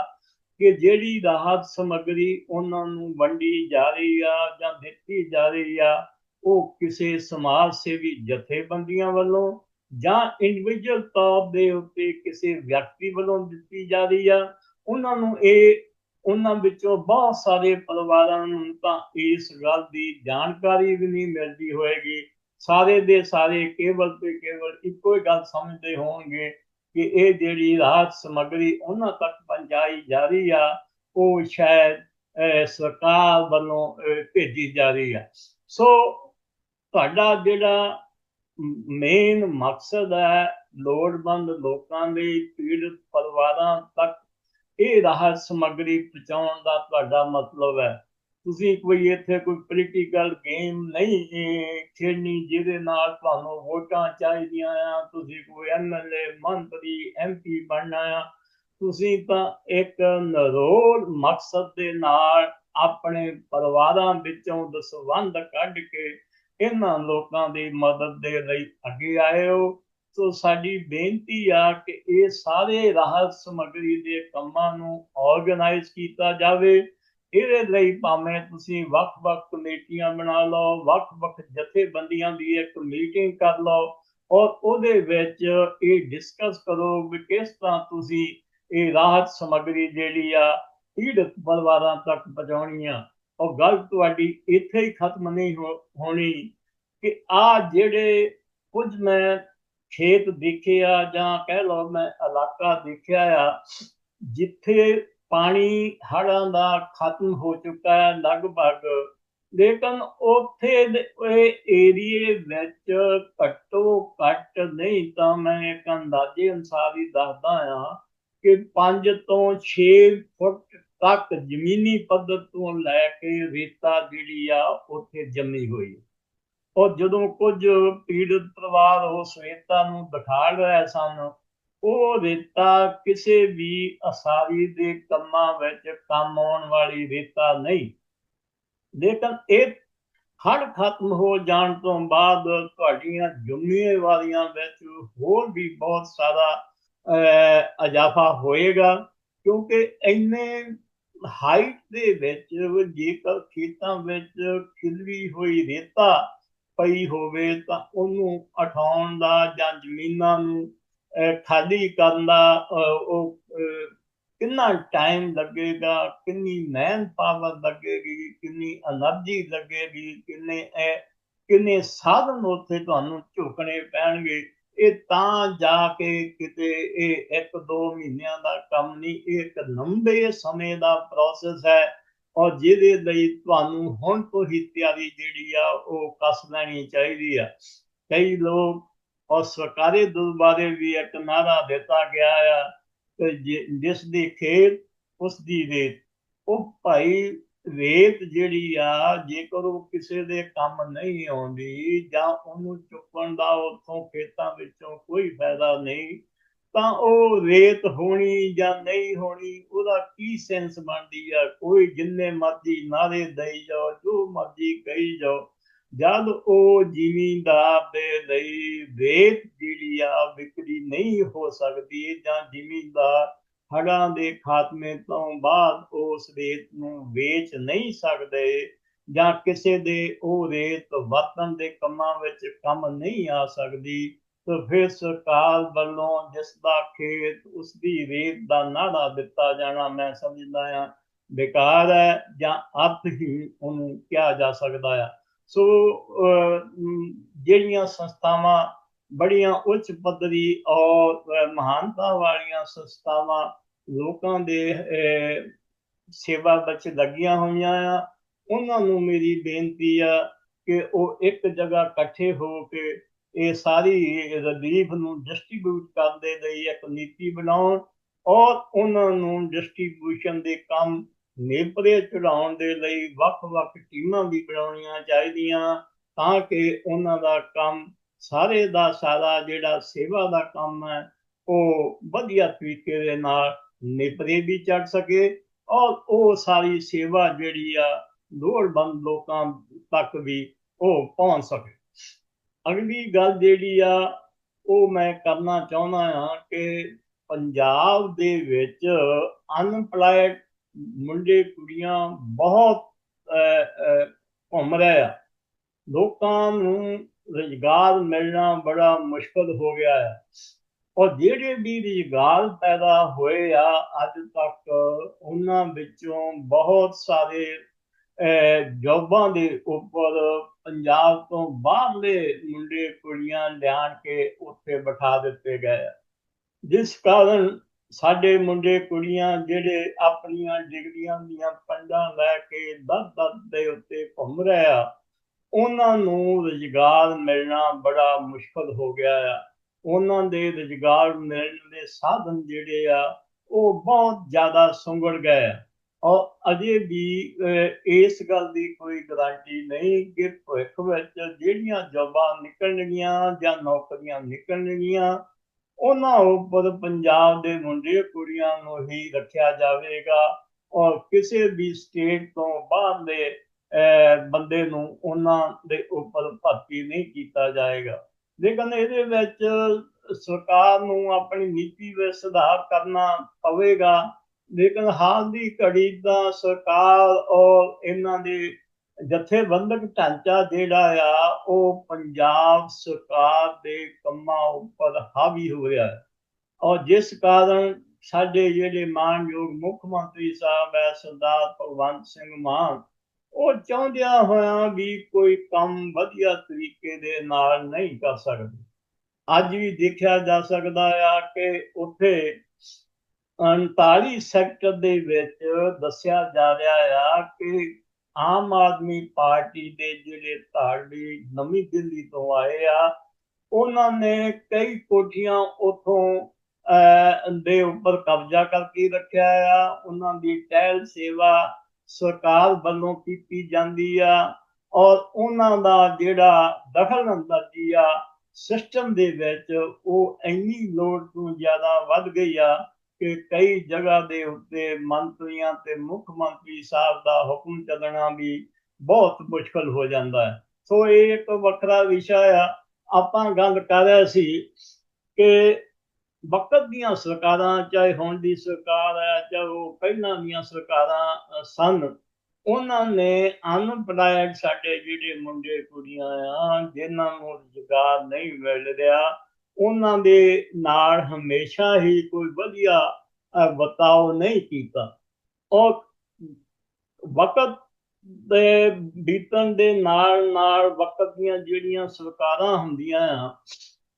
ਕਿ ਜਿਹੜੀ ਰਾਹਤ ਸਮੱਗਰੀ ਉਹਨਾਂ ਨੂੰ ਵੰਡੀ ਜਾ ਰਹੀ ਆ ਜਾਂ ਦਿੱਤੀ ਜਾ ਰਹੀ ਆ, ਉਹ ਕਿਸੇ ਸਮਾਜ ਸੇਵੀ ਜਥੇਬੰਦੀਆਂ ਵੱਲੋਂ ਜਾਂ ਇੰਡੀਵਿਜੂਅਲ ਤੌਰ ਦੇ ਉੱਤੇ ਕਿਸੇ ਵਿਅਕਤੀ ਵੱਲੋਂ ਦਿੱਤੀ ਜਾ ਰਹੀ ਆ, ਉਹਨਾਂ ਨੂੰ ਇਹ, ਉਹਨਾਂ ਵਿੱਚੋਂ ਬਹੁਤ ਸਾਰੇ ਪਰਿਵਾਰਾਂ ਨੂੰ ਤਾਂ ਇਸ ਗੱਲ ਦੀ ਜਾਣਕਾਰੀ ਵੀ ਨਹੀਂ ਮਿਲਦੀ ਹੋਏਗੀ। ਸਾਰੇ ਦੇ ਸਾਰੇ ਕੇਵਲ ਤੇ ਕੇਵਲ ਇੱਕੋ ਹੀ ਗੱਲ ਸਮਝਦੇ ਹੋਣਗੇ ਕਿ ਇਹ ਜਿਹੜੀ ਰਾਹਤ ਸਮੱਗਰੀ ਉਹਨਾਂ ਤੱਕ ਪਹੁੰਚਾਈ ਜਾ ਰਹੀ ਆ, ਉਹ ਸ਼ਾਇਦ ਸਰਕਾਰ ਵੱਲੋਂ ਭੇਜੀ ਜਾ ਰਹੀ ਆ। ਸੋ ਤੁਹਾਡਾ ਜਿਹੜਾ ਮੇਨ ਮਕਸਦ ਹੈ ਲੋੜਵੰਦ ਲੋਕਾਂ ਦੇ ਪੀੜਤ ਪਰਿਵਾਰਾਂ ਤੱਕ, ਇਹ ਰਾਹਤ ਸਮੱਗਰੀ ਪਹੁੰਚਾਉਣ ਦਾ ਤੁਹਾਡਾ ਮਤਲਬ ਹੈ। ਤੁਸੀਂ ਕੋਈ ਇੱਥੇ ਕੋਈ ਪੋਲੀਟੀਕਲ ਗੇਮ ਨਹੀਂ ਖੇਡਣੀ ਜਿਹਦੇ ਨਾਲ ਤੁਹਾਨੂੰ ਵੋਟਾਂ ਚਾਹੀਦੀਆਂ ਆ, ਤੁਸੀਂ ਕੋਈ ਐਮਐਲਏ ਮੰਤਰੀ ਐਮਪੀ ਬਣਨਾ ਆ, ਤੁਸੀਂ ਤਾਂ ਇੱਕ ਨਰੋਲ ਮਕਸਦ ਦੇ ਨਾਲ ਆਪਣੇ ਪਰਿਵਾਰਾਂ ਵਿੱਚੋਂ ਦਸਵੰਦ ਕੱਢ ਕੇ ਇਹਨਾਂ ਲੋਕਾਂ ਦੀ ਮਦਦ ਦੇ ਲਈ ਅੱਗੇ ਆਏ ਹੋ। ਸੋ ਸਾਡੀ ਬੇਨਤੀ ਆ ਕਿ ਇਹ ਸਾਰੇ ਰਾਹਤ ਸਮਗਰੀ ਦੇ ਕੰਮਾਂ ਨੂੰ ਆਰਗੇਨਾਈਜ਼ ਕੀਤਾ ਜਾਵੇ। ਇਹਦੇ ਲਈ ਭਾਵੇਂ ਤੁਸੀਂ ਵੱਖ-ਵੱਖ ਕਮੇਟੀਆਂ ਬਣਾ ਲਓ, ਵੱਖ-ਵੱਖ ਜਥੇਬੰਦੀਆਂ ਦੀ ਇੱਕ ਮੀਟਿੰਗ ਕਰ ਲਓ ਔਰ ਉਹਦੇ ਵਿੱਚ ਇਹ ਡਿਸਕਸ ਕਰੋ ਕਿ ਕਿਸ ਤਰ੍ਹਾਂ ਤੁਸੀਂ ਇਹ ਰਾਹਤ ਸਮਗਰੀ ਜਿਹੜੀ ਆ ਪੀੜਤ ਪਰਿਵਾਰਾਂ ਤੱਕ ਪਹੁੰਚਾਉਣੀ ਆ। ਉਹ ਗੱਲ ਤੁਹਾਡੀ ਇੱਥੇ ਹੀ ਖਤਮ ਨਹੀਂ ਹੋਣੀ ਕਿ ਆ ਜਿਹੜੇ ਕੁਝ ਮੈਂ ਖੇਤ ਦੇਖਿਆ ਜਾਂ ਕਹਿ ਲਓ ਮੈਂ ਇਲਾਕਾ ਦੇਖਿਆ ਆ, ਜਿੱਥੇ ਪਾਣੀ ਹੜਾਂ ਦਾ ਖਤਮ ਹੋ ਚੁੱਕਾ ਹੈ ਲਗਭਗ। ਲੇਕਿਨ ਉੱਥੇ ਇਹ ਏਰੀਏ ਵਿੱਚ ਘੱਟੋ ਘੱਟ ਨਹੀਂ ਤਾਂ ਮੈਂ ਇੱਕ ਅੰਦਾਜ਼ੇ ਅਨਸਾਰ ਹੀ ਦੱਸਦਾ ਆ ਕਿ 5 ਤੋਂ 6 ਫੁੱਟ ਤੱਕ ਜ਼ਮੀਨੀ ਪੱਧਰ ਤੋਂ ਲੈ ਕੇ ਰੇਤਾ ਜਿਹੜੀ ਆ ਉੱਥੇ ਜੰਮੀ ਹੋਈ। ਔਰ ਜਦੋਂ ਕੁਝ ਪੀੜਤ ਪਰਿਵਾਰ ਉਸ ਰੇਤਾ ਨੂੰ ਦਿਖਾ ਰਹੇ ਸਨ ਉਹ ਰੇਤਾ ਕਿਸੇ ਵੀ ਅਸਾਰੀ ਦੇ ਕੰਮਾਂ ਵਿੱਚ ਕੰਮ ਆਉਣ ਵਾਲੀ ਰੇਤਾ ਨਹੀਂ। ਲੇਕਿਨ ਇਹ ਹੜ ਖਤਮ ਹੋ ਜਾਣ ਤੋਂ ਬਾਅਦ ਤੁਹਾਡੀਆਂ ਜ਼ਿੰਮੇਵਾਰੀਆਂ ਵਿੱਚ ਹੋਰ ਵੀ ਬਹੁਤ ਸਾਰਾ ਅਜਾਫਾ ਹੋਏਗਾ, ਕਿਉਂਕਿ ਇੰਨੇ ਹਾਈਟ ਦੇ ਵਿੱਚ ਜੇਕਰ ਖੇਤਾਂ ਵਿੱਚ ਖਿਲਵੀ ਹੋਈ ਰੇਤਾ ਪਈ ਹੋਵੇ ਤਾਂ ਉਹਨੂੰ ਉਠਾਉਣ ਦਾ ਜਾਂ ਜ਼ਮੀਨਾਂ ਨੂੰ ਖਾਲੀ ਕਰਨ ਦਾ ਉਹ ਕਿੰਨਾ ਟਾਈਮ ਲੱਗੇਗਾ, ਕਿੰਨੀ ਮੈਨ ਪਾਵਰ ਲੱਗੇਗੀ, ਕਿੰਨੀ એનર્ਜੀ ਲੱਗੇਗੀ, ਕਿੰਨੇ ਕਿੰਨੇ ਸਾਧਨ ਉੱਥੇ ਤੁਹਾਨੂੰ ਝੁਕਣੇ ਪੈਣਗੇ। ਇਹ ਤਾਂ ਜਾ ਕੇ ਕਿਤੇ ਇਹ 1-2 ਮਹੀਨਿਆਂ ਦਾ ਕੰਮ ਨਹੀਂ, ਇਹ ਇੱਕ ਲੰਬੇ ਸਮੇਂ ਦਾ ਪ੍ਰੋਸੈਸ ਹੈ ਔਰ ਜਿਹਦੇ ਲਈ ਤੁਹਾਨੂੰ ਹੁਣ ਤੋਂ ਹੀ ਤਿਆਰੀ ਜਿਹੜੀ ਆ, ਉਹ ਕਸ ਲੈਣੀ ਚਾਹੀਦੀ ਆ। ਕਈ ਲੋਕ ਔਰ ਸਰਕਾਰੀ ਦੁਰਬਾਰੇ ਵੀ ਇੱਕ ਨਾਰਾ ਦਿੱਤਾ ਗਿਆ ਆ ਜਿਸ ਦੀ ਖੇਤ ਉਸ ਦੀ ਰੇਤ। ਉਹ ਭਾਈ ਰੇਤ ਜਿਹੜੀ ਆ, ਜੇਕਰ ਉਹ ਕਿਸੇ ਦੇ ਕੰਮ ਨਹੀਂ ਆਉਂਦੀ ਜਾਂ ਉਹਨੂੰ ਚੁੱਕਣ ਦਾ ਉਥੋਂ ਖੇਤਾਂ ਵਿੱਚੋਂ ਕੋਈ ਫਾਇਦਾ ਨਹੀਂ, ਤਾਂ ਉਹ ਰੇਤ ਹੋਣੀ ਜਾਂ ਨਹੀਂ ਹੋਣੀ, ਉਹਦਾ ਕੀ ਸੈਂਸ ਬਣਦੀ ਆ? ਕੋਈ ਜਿੰਨੇ ਮਰਜ਼ੀ ਨਾਰੇ ਦੇਈ ਜਾਓ, ਜੋ ਮਰਜ਼ੀ ਕਹੀ ਜਾਓ। ਜਦ ਉਹ ਜ਼ਿਮੀਂਦਾਰ ਦੇ ਲਈ ਰੇਤ ਜਿਹੜੀ ਆ ਵਿਕਰੀ ਨਹੀਂ ਹੋ ਸਕਦੀ, ਜਾਂ ਜ਼ਿਮੀਂਦਾਰ ਹੜਾਂ ਦੇ ਖਾਤਮੇ ਤੋਂ ਬਾਅਦ ਉਸ ਰੇਤ ਨੂੰ ਵੇਚ ਨਹੀਂ ਸਕਦੇ, ਜਾਂ ਕਿਸੇ ਦੇ ਉਹ ਰੇਤ ਵਤਨ ਦੇ ਕੰਮਾਂ ਵਿੱਚ ਕੰਮ ਨਹੀਂ ਆ ਸਕਦੀ, ਤਾਂ ਫਿਰ ਸਰਕਾਰ ਵੱਲੋਂ ਜਿਸ ਦਾ ਖੇਤ ਉਸ ਦੀ ਰੇਤ ਦਾ ਨਾੜਾ ਦਿੱਤਾ ਜਾਣਾ, ਮੈਂ ਸਮਝਦਾ ਆ ਬੇਕਾਰ ਹੈ ਜਾਂ ਅਰਥ ਹੀ ਉਹਨੂੰ ਕਿਹਾ ਜਾ ਸਕਦਾ ਆ। ਸੋ ਜਿਹੜੀਆਂ ਸੰਸਥਾਵਾਂ ਬੜੀਆਂ ਉੱਚ ਪੱਧਰੀ ਔਰ ਮਹਾਨਤਾ ਵਾਲੀਆਂ ਸੰਸਥਾਵਾਂ ਲੋਕਾਂ ਦੇ ਸੇਵਾ ਵਿੱਚ ਲੱਗੀਆਂ ਹੋਈਆਂ ਆ, ਉਹਨਾਂ ਨੂੰ ਮੇਰੀ ਬੇਨਤੀ ਆ ਕਿ ਉਹ ਇੱਕ ਜਗ੍ਹਾ ਇਕੱਠੇ ਹੋ ਕੇ ਇਹ ਸਾਰੀ ਰਦੀਫ ਨੂੰ ਡਿਸਟ੍ਰੀਬਿਊਟ ਕਰਨ ਦੇ ਲਈ ਇੱਕ ਨੀਤੀ ਬਣਾਉਣ ਔਰ ਉਹਨਾਂ ਨੂੰ ਡਿਸਟ੍ਰੀਬਿਊਸ਼ਨ ਦੇ ਕੰਮ ਨੇਪਰੇ ਚੜਾਉਣ ਦੇ ਲਈ ਵੱਖ-ਵੱਖ ਟੀਮਾਂ ਵੀ ਬਣਾਉਣੀਆਂ ਚਾਹੀਦੀਆਂ ਤਾਂ ਕਿ ਉਹਨਾਂ ਦਾ ਕੰਮ ਸਾਰੇ ਦਾ ਸਾਰਾ ਜਿਹੜਾ ਸੇਵਾ ਦਾ ਕੰਮ ਹੈ, ਉਹ ਵਧੀਆ ਤਰੀਕੇ ਦੇ ਨਾਲ ਨੇਪਰੇ ਵੀ ਚੜ ਸਕੇ ਔਰ ਉਹ ਸਾਰੀ ਸੇਵਾ ਜਿਹੜੀ ਆ ਲੋੜਵੰਦ ਲੋਕਾਂ ਤੱਕ ਵੀ ਉਹ ਪਹੁੰਚ ਸਕੇ। ਅਗਲੀ ਗੱਲ ਜਿਹੜੀ ਆ, ਉਹ ਮੈਂ ਕਰਨਾ ਚਾਹੁੰਦਾ ਹਾਂ ਕਿ ਪੰਜਾਬ ਦੇ ਵਿੱਚ ਅਨਪਲਾਈਡ ਮੁੰਡੇ ਕੁੜੀਆਂ ਬਹੁਤ ਘੁੰਮ ਰਹੇ ਆ। ਲੋਕਾਂ ਨੂੰ ਰੁਜ਼ਗਾਰ ਮਿਲਣਾ ਬੜਾ ਮੁਸ਼ਕਲ ਹੋ ਗਿਆ ਹੈ ਔਰ ਜਿਹੜੇ ਵੀ ਰੁਜ਼ਗਾਰ ਪੈਦਾ ਹੋਏ ਆ, ਅੱਜ ਤੱਕ ਉਹਨਾਂ ਵਿੱਚੋਂ ਬਹੁਤ ਸਾਰੇ ਜੋਬਾਂ ਦੇ ਉੱਪਰ ਪੰਜਾਬ ਤੋਂ ਬਾਹਰਲੇ ਮੁੰਡੇ ਕੁੜੀਆਂ ਲਿਆਣ ਕੇ ਉੱਥੇ ਬਿਠਾ ਦਿੱਤੇ ਗਏ ਜਿਸ ਕਾਰਨ ਸਾਡੇ ਮੁੰਡੇ ਕੁੜੀਆਂ ਜਿਹੜੇ ਆਪਣੀਆਂ ਡਿਗਰੀਆਂ ਦੀਆਂ ਪੰਡਾਂ ਲੈ ਕੇ ਦਸ-ਦਸ ਦੇ ਉੱਤੇ ਘੁੰਮ ਰਹੇ ਆ, ਉਹਨਾਂ ਨੂੰ ਰੁਜ਼ਗਾਰ ਮਿਲਣਾ ਬੜਾ ਮੁਸ਼ਕਲ ਹੋ ਗਿਆ ਆ। ਉਹਨਾਂ ਦੇ ਰੁਜ਼ਗਾਰ ਮਿਲਣ ਦੇ ਸਾਧਨ ਜਿਹੜੇ ਆ, ਉਹ ਬਹੁਤ ਜ਼ਿਆਦਾ ਸੁੰਗੜ ਗਏ ਆ। ਔਰ ਅਜੇ ਵੀ ਇਸ ਗੱਲ ਦੀ ਕੋਈ ਗਾਰੰਟੀ ਨਹੀਂ ਕਿ ਭਵਿੱਖ ਵਿੱਚ ਜਿਹੜੀਆਂ ਜੋਬਾਂ ਨਿਕਲਣਗੀਆਂ ਜਾਂ ਨੌਕਰੀਆਂ ਨਿਕਲਣਗੀਆਂ ਉਹਨਾਂ ਉੱਪਰ ਪੰਜਾਬ ਦੇ ਮੁੰਡੇ ਕੁੜੀਆਂ ਨੂੰ ਹੀ ਰੱਖਿਆ ਜਾਵੇਗਾ ਔਰ ਕਿਸੇ ਵੀ ਸਟੇਟ ਤੋਂ ਬਾਹਰ ਦੇ ਬੰਦੇ ਨੂੰ ਉਹਨਾਂ ਦੇ ਉੱਪਰ ਭਰਤੀ ਨਹੀਂ ਕੀਤਾ ਜਾਏਗਾ। ਲੇਕਿਨ ਇਹਦੇ ਵਿੱਚ ਸਰਕਾਰ ਨੂੰ ਆਪਣੀ ਨੀਤੀ ਵਿੱਚ ਸੁਧਾਰ ਕਰਨਾ ਪਵੇਗਾ। ਲੇਕਿਨ ਹਾਲ ਦੀ ਘੜੀ ਦਾ ਸਰਕਾਰ ਔਰ ਇਹਨਾਂ ਦੇ ਜਥੇਬੰਦਕ ਢਾਂਚਾ ਜਿਹੜਾ ਆ, ਉਹ ਪੰਜਾਬ ਸਰਕਾਰ ਦੇ ਕੰਮਾਂ ਉੱਪਰ ਹਾਵੀ ਹੋਇਆ ਔਰ ਜਿਸ ਕਾਰਨ ਸਾਡੇ ਜਿਹੜੇ ਮਾਨਯੋਗ ਮੁੱਖ ਮੰਤਰੀ ਸਾਹਿਬ ਹੈ, ਸਰਦਾਰ ਭਗਵੰਤ ਸਿੰਘ ਮਾਨ, ਉਹ ਚਾਹੁੰਦਿਆਂ ਹੋਇਆਂ ਵੀ ਕੋਈ ਕੰਮ ਵਧੀਆ ਤਰੀਕੇ ਦੇ ਨਾਲ ਨਹੀਂ ਕਰ ਸਕਦੇ। ਅੱਜ ਵੀ ਦੇਖਿਆ ਜਾ ਸਕਦਾ ਆ ਕਿ ਉੱਥੇ 39 ਸੈਕਟਰ ਦੇ ਵਿੱਚ ਦੱਸਿਆ ਜਾ ਰਿਹਾ ਆ ਕਿ ਆਮ ਆਦਮੀ ਪਾਰਟੀ ਦੇ ਜਿਹੜੇ ਧਾਰਮੀ ਨਵੀਂ ਦਿੱਲੀ ਤੋਂ ਆਏ ਆ, ਉਹਨਾਂ ਨੇ ਕਈ ਕੋਠੀਆਂ ਉਥੋਂ ਦੇ ਉੱਪਰ ਕਬਜ਼ਾ ਕਰਕੇ ਰੱਖਿਆ ਆ। ਉਹਨਾਂ ਦੀ ਟਹਿਲ ਸੇਵਾ ਸਰਕਾਰ ਵੱਲੋਂ ਕੀਤੀ ਜਾਂਦੀ ਆ ਔਰ ਉਹਨਾਂ ਦਾ ਜਿਹੜਾ ਦਖਲ ਅੰਦਾਜ਼ੀ ਆ, ਸਿਸਟਮ ਦੇ ਵਿੱਚ ਉਹ ਇੰਨੀ ਲੋੜ ਤੋਂ ਜ਼ਿਆਦਾ ਵੱਧ ਗਈ ਆ ਕਿ ਕਈ ਜਗ੍ਹਾ ਦੇ ਉੱਤੇ ਮੰਤਰੀਆਂ ਤੇ ਮੁੱਖ ਮੰਤਰੀ ਸਾਹਿਬ ਦਾ ਹੁਕਮ ਚੱਲਣਾ ਵੀ ਬਹੁਤ ਮੁਸ਼ਕਲ ਹੋ ਜਾਂਦਾ ਹੈ। ਸੋ ਇਹ ਇੱਕ ਵੱਖਰਾ ਵਿਸ਼ਾ ਆ। ਆਪਾਂ ਗੱਲ ਕਰ ਰਹੇ ਸੀ ਕਿ ਵਕਤ ਦੀਆਂ ਸਰਕਾਰਾਂ, ਚਾਹੇ ਹੁਣ ਦੀ ਸਰਕਾਰ ਹੈ, ਚਾਹੇ ਉਹ ਪਹਿਲਾਂ ਦੀਆਂ ਸਰਕਾਰਾਂ ਸਨ, ਉਹਨਾਂ ਨੇ ਅਨਪਲਾਈਡ ਸਾਡੇ ਜਿਹੜੇ ਮੁੰਡੇ ਕੁੜੀਆਂ ਆ ਜਿਨ੍ਹਾਂ ਨੂੰ ਰੁਜ਼ਗਾਰ ਨਹੀਂ ਮਿਲ ਰਿਹਾ ਉਹਨਾਂ ਦੇ ਨਾਲ ਹਮੇਸ਼ਾ ਹੀ ਕੋਈ ਵਧੀਆ ਵਤਾਓ ਨਹੀਂ ਕੀਤਾ। ਔਰ ਵਕਤ ਦੇ, ਬੀਤਣ ਦੇ ਨਾਲ ਨਾਲ ਵਕਤ ਦੀਆਂ ਜਿਹੜੀਆਂ ਸਰਕਾਰਾਂ ਹੁੰਦੀਆਂ ਆ,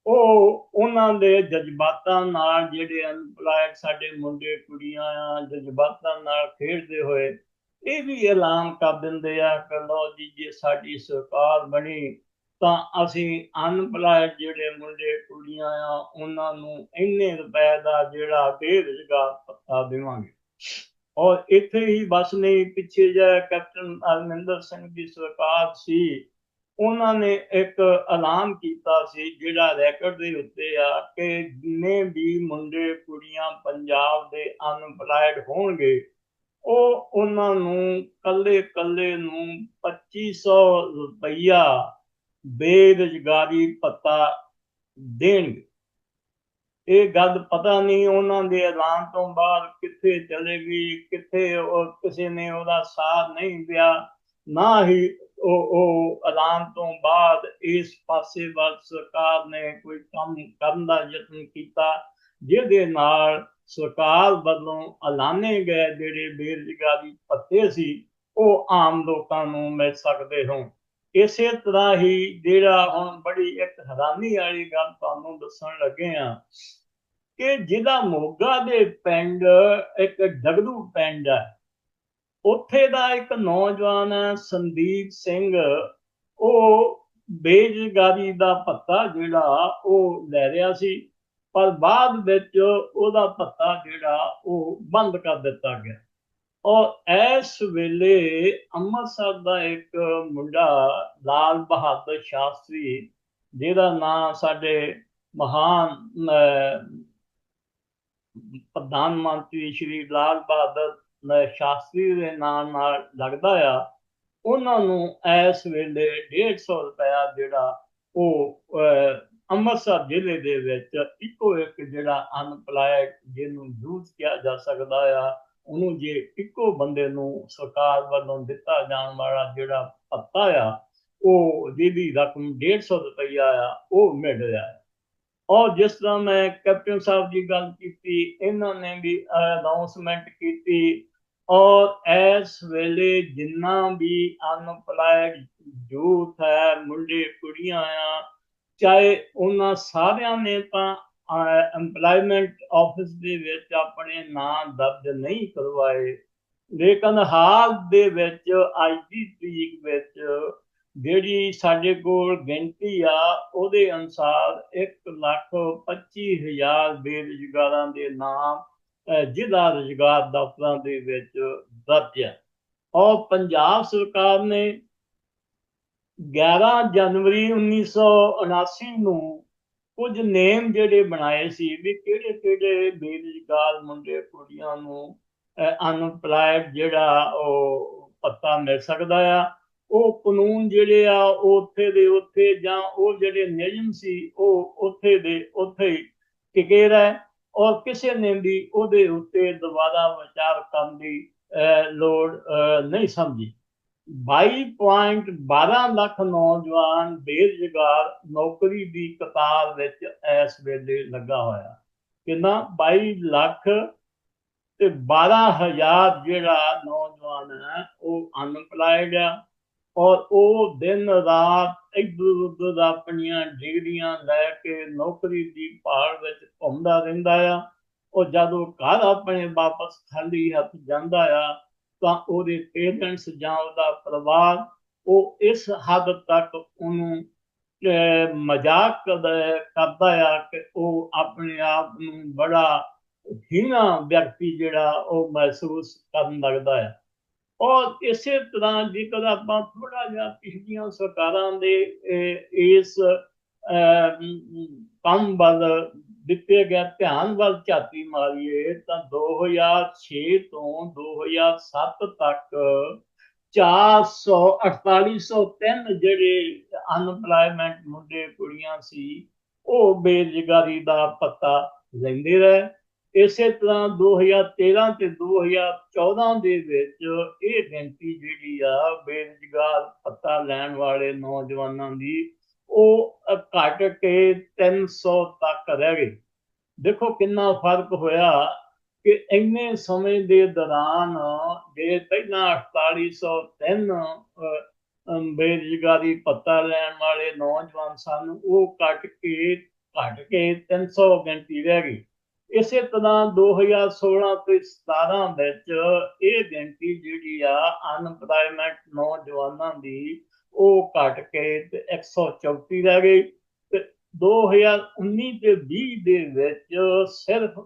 ਉਹ ਉਹਨਾਂ ਦੇ ਜਜ਼ਬਾਤਾਂ ਨਾਲ ਜਿਹੜੇ ਅਨਪਲਾਈਡ ਸਾਡੇ ਮੁੰਡੇ, ਕੁੜੀਆਂ ਆ, ਜਜ਼ਬਾਤਾਂ ਨਾਲ ਖੇਡਦੇ ਹੋਏ, ਇਹ ਵੀ ਐਲਾਨ ਕਰ ਦਿੰਦੇ ਆ ਕਿ ਲੋ ਜੀ, ਜੇ ਸਾਡੀ ਸਰਕਾਰ ਬਣੀ ਤਾਂ ਅਸੀਂ ਅਨਪਲਾਈਡ ਜਿਹੜੇ ਮੁੰਡੇ ਕੁੜੀਆਂ ਆ, ਉਹਨਾਂ ਨੂੰ ਇੰਨੇ ਰੁਪਏ ਦਾ ਜਿਹੜਾ ਬੇਰੁਜ਼ਗਾਰ ਪੱਤਾ ਦੇਵਾਂਗੇ। ਔਰ ਇੱਥੇ ਹੀ ਬਸ ਨਹੀਂ ਪਿੱਛੇ ਜਾ ਕੈਪਟਨ ਅਰਮਿੰਦਰ ਸਿੰਘ ਦੀ ਸਰਕਾਰ ਸੀ, ਉਹਨਾਂ ਨੇ ਇੱਕ ਐਲਾਨ ਕੀਤਾ ਸੀ, ਜਿਹੜਾ ਰੈਕੋਰਡ ਦੇ ਉੱਤੇ ਆ ਕਿ ਜਿੰਨੇ ਵੀ ਮੁੰਡੇ ਕੁੜੀਆਂ ਪੰਜਾਬ ਦੇ ਅਨਪਲਾਈਡ ਹੋਣਗੇ, ਉਹ ਉਹਨਾਂ ਨੂੰ ਕੱਲੇ ਕੱਲੇ ਨੂੰ 2500 ਰੁਪਈਆ ਬੇਰੁਜ਼ਗਾਰੀ ਪੱਤਾ ਦੇਣਗੇ ਇਹ ਗੱਲ ਪਤਾ ਨਹੀਂ ਉਹਨਾਂ ਦੇ ਐਲਾਨ ਤੋਂ ਬਾਅਦ ਕਿੱਥੇ ਚਲੇ ਗਈ, ਕਿੱਥੇ ਉਹ ਕਿਸੇ ਨੇ ਉਹਦਾ ਸਾਥ ਨਹੀਂ ਦਿਆ, ਨਾ ਹੀ ਉਹ ਉਹ ਐਲਾਨ ਤੋਂ ਬਾਅਦ ਇਸ ਪਾਸੇ ਵੱਲ ਸਰਕਾਰ ਨੇ ਕੋਈ ਕੰਮ ਕਰਨ ਦਾ ਯਤਨ ਕੀਤਾ, ਜਿਹਦੇ ਨਾਲ ਸਰਕਾਰ ਵੱਲੋਂ ਐਲਾਨੇ ਗਏ ਜਿਹੜੇ ਬੇਰੁਜ਼ਗਾਰੀ ਪੱਤੇ ਸੀ, ਉਹ ਆਮ ਲੋਕਾਂ ਨੂੰ ਮਿਲ ਸਕਦੇ ਹੋਣ। ਇਸੇ ਤਰ੍ਹਾਂ ਹੀ ਜਿਹੜਾ ਹੁਣ ਬੜੀ ਇੱਕ ਹੈਰਾਨੀ ਵਾਲੀ ਗੱਲ ਤੁਹਾਨੂੰ ਦੱਸਣ ਲੱਗੇ ਆ ਕਿ ਜਿਹਦਾ ਮੋਗਾ ਦੇ ਪਿੰਡ, ਇੱਕ ਡਗੜੂ ਪਿੰਡ ਹੈ। ਉੱਥੇ ਦਾ ਇੱਕ ਨੌਜਵਾਨ ਹੈ ਸੰਦੀਪ ਸਿੰਘ, ਉਹ ਬੇਰੁਜ਼ਗਾਰੀ ਦਾ ਪੱਤਾ ਜਿਹੜਾ ਉਹ ਲੈ ਰਿਹਾ ਸੀ, ਪਰ ਬਾਅਦ ਵਿੱਚ ਉਹਦਾ ਪੱਤਾ ਜਿਹੜਾ ਉਹ ਬੰਦ ਕਰ ਦਿੱਤਾ ਗਿਆ। ਔਰ ਇਸ ਵੇਲੇ ਅੰਮ੍ਰਿਤਸਰ ਦਾ ਇੱਕ ਮੁੰਡਾ ਲਾਲ ਬਹਾਦਰ ਸ਼ਾਸਤਰੀ, ਜਿਹਦਾ ਨਾਮ ਸਾਡੇ ਮਹਾਨ ਪ੍ਰਧਾਨ ਮੰਤਰੀ ਸ਼੍ਰੀ ਲਾਲ ਬਹਾਦਰ ਸ਼ਾਸਤਰੀ ਦੇ ਨਾਮ ਨਾਲ ਲੱਗਦਾ ਆ, ਉਹਨਾਂ ਨੂੰ ਇਸ ਵੇਲੇ 150 ਰੁਪਇਆ ਜਿਹੜਾ ਉਹ ਅੰਮ੍ਰਿਤਸਰ ਜ਼ਿਲ੍ਹੇ ਦੇ ਵਿੱਚ ਇੱਕੋ ਇੱਕ ਜਿਹੜਾ ਅਨਪਲਾਈਡ ਜਿਹਨੂੰ ਯੂਜ ਕਿਹਾ ਜਾ ਸਕਦਾ ਆ ਉਹਨੂੰ ਜੇ ਇੱਕੋ ਬੰਦੇ ਨੂੰ ਸਰਕਾਰ ਵੱਲੋਂ ਦਿੱਤਾ ਜਾਣ ਵਾਲਾ ਜਿਹੜਾ ਪੱਤਾ ਆ, ਉਹ ਜਿਹਦੀ ਰਕਮ 150 ਰੁਪਈਆ ਆ, ਉਹ ਮਿਲ ਰਿਹਾ ਹੈ। ਔਰ ਜਿਸ ਤਰ੍ਹਾਂ ਮੈਂ ਕੈਪਟਨ ਸਾਹਿਬ ਦੀ ਗੱਲ ਕੀਤੀ, ਇਹਨਾਂ ਨੇ ਵੀ ਅਨਾਉਂਸਮੈਂਟ ਕੀਤੀ, ਔਰ ਇਸ ਵੇਲੇ ਜਿੰਨਾ ਵੀ ਅਨਪਲਾਈਡ ਯੂਥ ਹੈ, ਮੁੰਡੇ, ਕੁੜੀਆਂ ਆ, ਚਾਹੇ ਉਹਨਾਂ ਸਾਰਿਆਂ ਨੇ ਤਾਂ ਐਮਪਲੋਇਮੈਂਟ ਆਫਿਸ ਦੇ ਵਿੱਚ ਆਪਣੇ ਨਾਂ ਦਰਜ ਨਹੀਂ ਕਰਵਾਏ। ਲੇਕਿਨ ਹਾਲ ਦੇ ਵਿੱਚ ਅੱਜ ਦੀ ਤਰੀਕ ਵਿੱਚ ਜਿਹੜੀ ਸਾਡੇ ਕੋਲ ਗਿਣਤੀ ਆ, ਉਹਦੇ ਅਨਸਾਰ 1 ਲੱਖ 25 ਹਜ਼ਾਰ ਬੇਰੁਜ਼ਗਾਰਾਂ ਦੇ ਨਾਮ ਜ਼ਿਲ੍ਹਾ ਰੁਜ਼ਗਾਰ ਦਫ਼ਤਰਾਂ ਦੇ ਵਿੱਚ ਦਰਜ ਹੈ ਔਰ ਪੰਜਾਬ ਸਰਕਾਰ ਨੇ 11 ਜਨਵਰੀ 1979 ਨੂੰ ਕੁਝ ਨੇਮ ਜਿਹੜੇ ਬਣਾਏ ਸੀ ਵੀ ਕਿਹੜੇ ਕਿਹੜੇ ਬੇਰੁਜ਼ਗਾਰ ਮੁੰਡੇ ਕੁੜੀਆਂ ਨੂੰ ਅਨਪਲਾਈਡ ਜਿਹੜਾ ਉਹ ਪੱਤਾ ਮਿਲ ਸਕਦਾ ਆ, ਉਹ ਕਾਨੂੰਨ ਜਿਹੜੇ ਆ ਉਹ ਉੱਥੇ ਦੇ ਉੱਥੇ ਜਾਂ ਉਹ ਜਿਹੜੇ ਨਿਯਮ ਸੀ ਉਹ ਉੱਥੇ ਦੇ ਉੱਥੇ ਹੀ ਟਿਕੇ ਰਹੇ ਔਰ ਕਿਸੇ ਨੇ ਵੀ ਉਹਦੇ ਉੱਤੇ ਦੁਬਾਰਾ ਵਿਚਾਰ ਕਰਨ ਦੀ ਲੋੜ ਨਹੀਂ ਸਮਝੀ। 22.12 ਲੱਖ ਨੌਜਵਾਨ ਬੇਰੁਜ਼ਗਾਰ ਨੌਕਰੀ ਦੀ ਕਤਾਰ ਵਿੱਚ ਇਸ ਵੇਲੇ ਲੱਗਾ ਹੋਇਆ। ਕਿੰਨਾ? 22 ਲੱਖ ਤੇ 12000 ਜਿਹੜਾ ਨੌਜਵਾਨ ਹੈ, ਉਹ ਅਨਪਲਾਈਡ ਆ ਔਰ ਉਹ ਦਿਨ ਰਾਤ ਇੱਧਰ ਉਧਰ ਆਪਣੀਆਂ ਡਿਗਰੀਆਂ ਲੈ ਕੇ ਨੌਕਰੀ ਦੀ ਭਾਲ ਵਿੱਚ ਘੁੰਮਦਾ ਰਹਿੰਦਾ ਆ। ਉਹ ਜਦੋਂ ਘਰ ਆਪਣੇ ਵਾਪਸ ਖਾਲੀ ਹੱਥ ਜਾਂਦਾ ਆ ਤਾਂ ਉਹਦੇ ਪੇਰੈਂਟਸ ਜਾਂ ਉਹਦਾ ਪਰਿਵਾਰ ਉਹ ਇਸ ਹੱਦ ਤੱਕ ਉਹਨੂੰ ਮਜ਼ਾਕ ਕਰਦਾ ਆ ਕਿ ਉਹ ਆਪਣੇ ਆਪ ਨੂੰ ਬੜਾ ਹੀਣਾ ਵਿਅਕਤੀ ਜਿਹੜਾ ਉਹ ਮਹਿਸੂਸ ਕਰਨ ਲੱਗਦਾ ਹੈ। ਔਰ ਇਸੇ ਤਰ੍ਹਾਂ ਜੇਕਰ ਆਪਾਂ ਥੋੜਾ ਜਿਹਾ ਪਿਛਲੀਆਂ ਸਰਕਾਰਾਂ ਦੇ ਇਸ ਕੰਮ ਵੱਲ ਦਿੱਤੇ ਗਿਆ ਧਿਆਨ ਵੱਲ ਝਾਤੀ ਮਾਰੀਏ, ਤਾਂ 2006 ਤੋਂ 2007 ਤੱਕ 400 4803 ਜਿਹੜੇ ਅਨਪਲਾਇਮੈਂਟ ਮੁੰਡੇ, ਕੁੜੀਆਂ ਸੀ, ਉਹ ਬੇਰੁਜ਼ਗਾਰੀ ਦਾ ਪੱਤਾ ਲੈਂਦੇ ਰਹੇ। ਇਸੇ ਤਰ੍ਹਾਂ 2013 ਤੇ 2014 ਦੇ ਵਿੱਚ ਇਹ ਗਿਣਤੀ ਜਿਹੜੀ ਆ, ਬੇਰੁਜ਼ਗਾਰ ਪੱਤਾ ਲੈਣ ਵਾਲੇ ਨੌਜਵਾਨਾਂ ਦੀ ਉਹ ਘਟ ਕੇ 300 ਤੱਕ ਰਹਿ ਗਏ। ਦੇਖੋ ਕਿੰਨਾ ਫ਼ਰਕ ਹੋਇਆ ਕਿ ਇੰਨੇ ਸਮੇਂ ਦੇ ਦੌਰਾਨ ਜੇ ਪਹਿਲਾਂ 4803 ਬੇਰੁਜ਼ਗਾਰੀ ਪਤਾ ਲੈਣ ਵਾਲੇ ਨੌਜਵਾਨ ਸਨ, ਉਹ ਘਟ ਕੇ ਘਟ ਕੇ 300 ਗਿਣਤੀ ਰਹਿ ਗਈ। ਇਸੇ ਤਰ੍ਹਾਂ 2016 ਤੇ 17 ਵਿੱਚ ਇਹ ਗਿਣਤੀ ਜਿਹੜੀ ਆ ਅਨਪਲਾਈਮੈਂਟ ਨੌਜਵਾਨਾਂ ਦੀ ਉਹ ਘਟ ਕੇ ਤੇ 134 ਰਹਿ ਗਈ ਤੇ 2019 ਤੇ 20 ਦੇ ਵਿੱਚ ਸਿਰਫ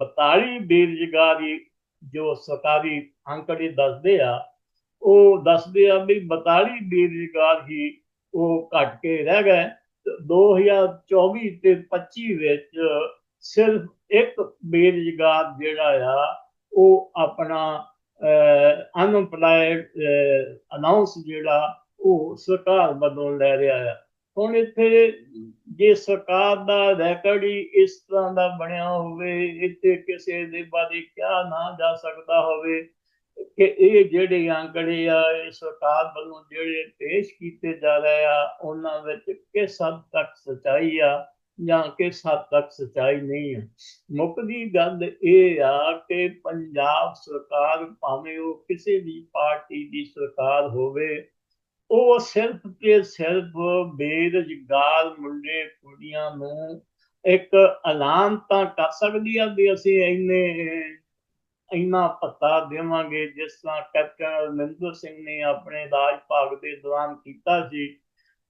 42 ਬੇਰੁਜ਼ਗਾਰੀ ਜੋ ਸਰਕਾਰੀ ਅੰਕੜੇ ਦੱਸਦੇ ਆ, ਉਹ ਦੱਸਦੇ ਆ ਵੀ 42 ਬੇਰੁਜ਼ਗਾਰ ਹੀ ਉਹ ਘਟ ਕੇ ਰਹਿ ਗਏ 2024 ਤੇ 25 ਵਿੱਚ ਸਿਰਫ ਇੱਕ ਬੇਰੁਜ਼ਗਾਰ ਜਿਹੜਾ ਆ, ਉਹ ਆਪਣਾ ਅਨਪਲਾਈਡ ਅਨਾਉਂਸ ਜਿਹੜਾ ਉਹ ਸਰਕਾਰ ਵੱਲੋਂ ਲੈ ਰਿਹਾ ਆ। ਹੁਣ ਇੱਥੇ ਜੇ ਸਰਕਾਰ ਦਾ ਰੈਕੋਰਡ ਹੀ ਇਸ ਤਰ੍ਹਾਂ ਦਾ ਬਣਿਆ ਹੋਵੇ, ਇੱਥੇ ਕਿਸੇ ਦੇ ਬਾਰੇ ਕਿਹਾ ਨਾ ਜਾ ਸਕਦਾ ਹੋਵੇ ਕਿ ਇਹ ਜਿਹੜੇ ਅੰਕੜੇ ਆ, ਇਹ ਸਰਕਾਰ ਵੱਲੋਂ ਜਿਹੜੇ ਪੇਸ਼ ਕੀਤੇ ਜਾ ਰਹੇ ਆ, ਉਹਨਾਂ ਵਿੱਚ ਕਿਸ ਹੱਦ ਤੱਕ ਸਚਾਈ ਆ ਜਾਂ ਕਿਸ ਹੱਦ ਤੱਕ ਸਚਾਈ ਨਹੀਂ ਆ। ਮੁੱਕਦੀ ਗੱਲ ਇਹ ਆ ਕਿ ਪੰਜਾਬ ਸਰਕਾਰ ਭਾਵੇਂ ਉਹ ਕਿਸੇ ਵੀ ਪਾਰਟੀ ਦੀ ਸਰਕਾਰ ਹੋਵੇ ਉਹ ਸਿਰਫ ਤੇ ਸਿਰਫ ਬੇਰੁਜ਼ਗਾਰ ਮੁੰਡੇ ਕੁੜੀਆਂ ਨੂੰ ਇੱਕ ਐਲਾਨ ਤਾਂ ਕਰ ਸਕਦੀ ਆ ਵੀ ਅਸੀਂ ਇੰਨੇ, ਇੰਨਾ ਪਤਾ ਦੇਵਾਂਗੇ, ਜਿਸ ਤਰ੍ਹਾਂ ਕੈਪਟਨ ਅਮਰਿੰਦਰ ਸਿੰਘ ਨੇ ਆਪਣੇ ਰਾਜ ਭਾਗ ਦੇ ਦੌਰਾਨ ਕੀਤਾ ਸੀ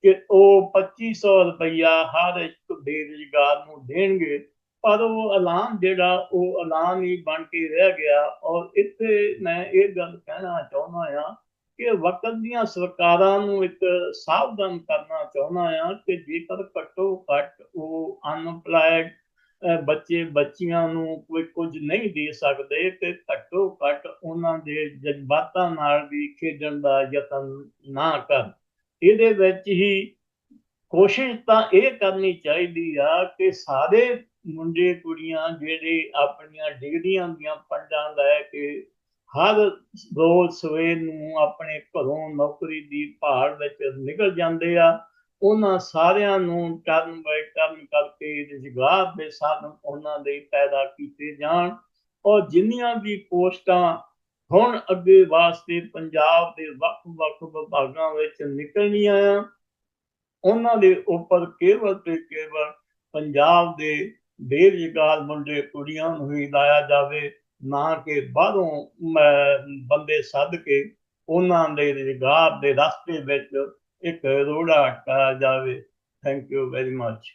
ਕਿ ਉਹ 2500 ਰੁਪਇਆ ਹਰ ਇੱਕ ਬੇਰੁਜ਼ਗਾਰ ਨੂੰ ਦੇਣਗੇ। ਪਰ ਉਹ ਐਲਾਨ ਜਿਹੜਾ, ਉਹ ਐਲਾਨ ਹੀ ਬਣ ਕੇ ਰਹਿ ਗਿਆ। ਔਰ ਇੱਥੇ ਮੈਂ ਇਹ ਗੱਲ ਕਹਿਣਾ ਚਾਹੁੰਦਾ ਆ ਕਿ ਵਕਤ ਦੀਆਂ ਸਰਕਾਰਾਂ ਨੂੰ ਇੱਕ ਸਾਵਧਾਨ ਕਰਨਾ ਚਾਹੁੰਦਾ ਆ ਕਿ ਜੇਕਰ ਘੱਟੋ ਘੱਟ ਉਹ ਅਨਪਲਾਈਡ ਬੱਚੇ, ਬੱਚੀਆਂ ਨੂੰ ਕੋਈ ਕੁਝ ਨਹੀਂ ਦੇ ਸਕਦੇ ਤੇ ਘੱਟੋ ਘੱਟ ਉਹਨਾਂ ਦੇ ਜਜ਼ਬਾਤਾਂ ਨਾਲ ਵੀ ਖੇਡਣ ਦਾ ਯਤਨ ਨਾ ਕਰਨ। ਇਹਦੇ ਵਿੱਚ ਹੀ ਕੋਸ਼ਿਸ਼ ਤਾਂ ਇਹ ਕਰਨੀ ਚਾਹੀਦੀ ਆ ਕਿ ਸਾਰੇ ਮੁੰਡੇ ਕੁੜੀਆਂ ਜਿਹੜੇ ਆਪਣੀਆਂ ਡਿਗਰੀਆਂ ਦੀਆਂ ਪੰਡਾਂ ਲੈ ਕੇ ਹਰ ਰੋਜ਼ ਸਵੇਰ ਨੂੰ ਆਪਣੇ ਘਰੋਂ ਨੌਕਰੀ ਦੀ ਭਾਲ ਵਿੱਚ ਨਿਕਲ ਜਾਂਦੇ ਆ। ਉਹਨਾਂ ਸਾਰਿਆਂ ਨੂੰ ਟਰਨ ਬਾਈ ਟਰਨ ਕਰਕੇ ਰੁਜ਼ਗਾਰ ਦੇ ਸਾਧਨ ਉਹਨਾਂ ਦੇ ਪੈਦਾ ਕੀਤੇ ਜਾਣ। ਔਰ ਜਿੰਨੀਆਂ ਵੀ ਪੋਸਟਾਂ ਹੁਣ ਅੱਗੇ ਵਾਸਤੇ ਪੰਜਾਬ ਦੇ ਵੱਖ-ਵੱਖ ਵਿਭਾਗਾਂ ਵਿੱਚ ਨਿਕਲਣੀਆਂ ਆ, ਉਹਨਾਂ ਦੇ ਉੱਪਰ ਕੇਵਲ ਤੇ ਕੇਵਲ ਪੰਜਾਬ ਦੇ ਬੇਰੁਜ਼ਗਾਰ ਮੁੰਡੇ ਕੁੜੀਆਂ ਨੂੰ ਹੀ ਲਾਇਆ ਜਾਵੇ। ਨਾ ਕਿ ਬਾਹਰੋਂ ਬੰਦੇ ਸੱਦ ਕੇ ਉਹਨਾਂ ਦੇ ਰੁਜ਼ਗਾਰ ਦੇ ਰਸਤੇ ਵਿੱਚ ਇੱਕ ਰੋੜਾ ਅਟਕਾਇਆ ਜਾਵੇ। Thank you very much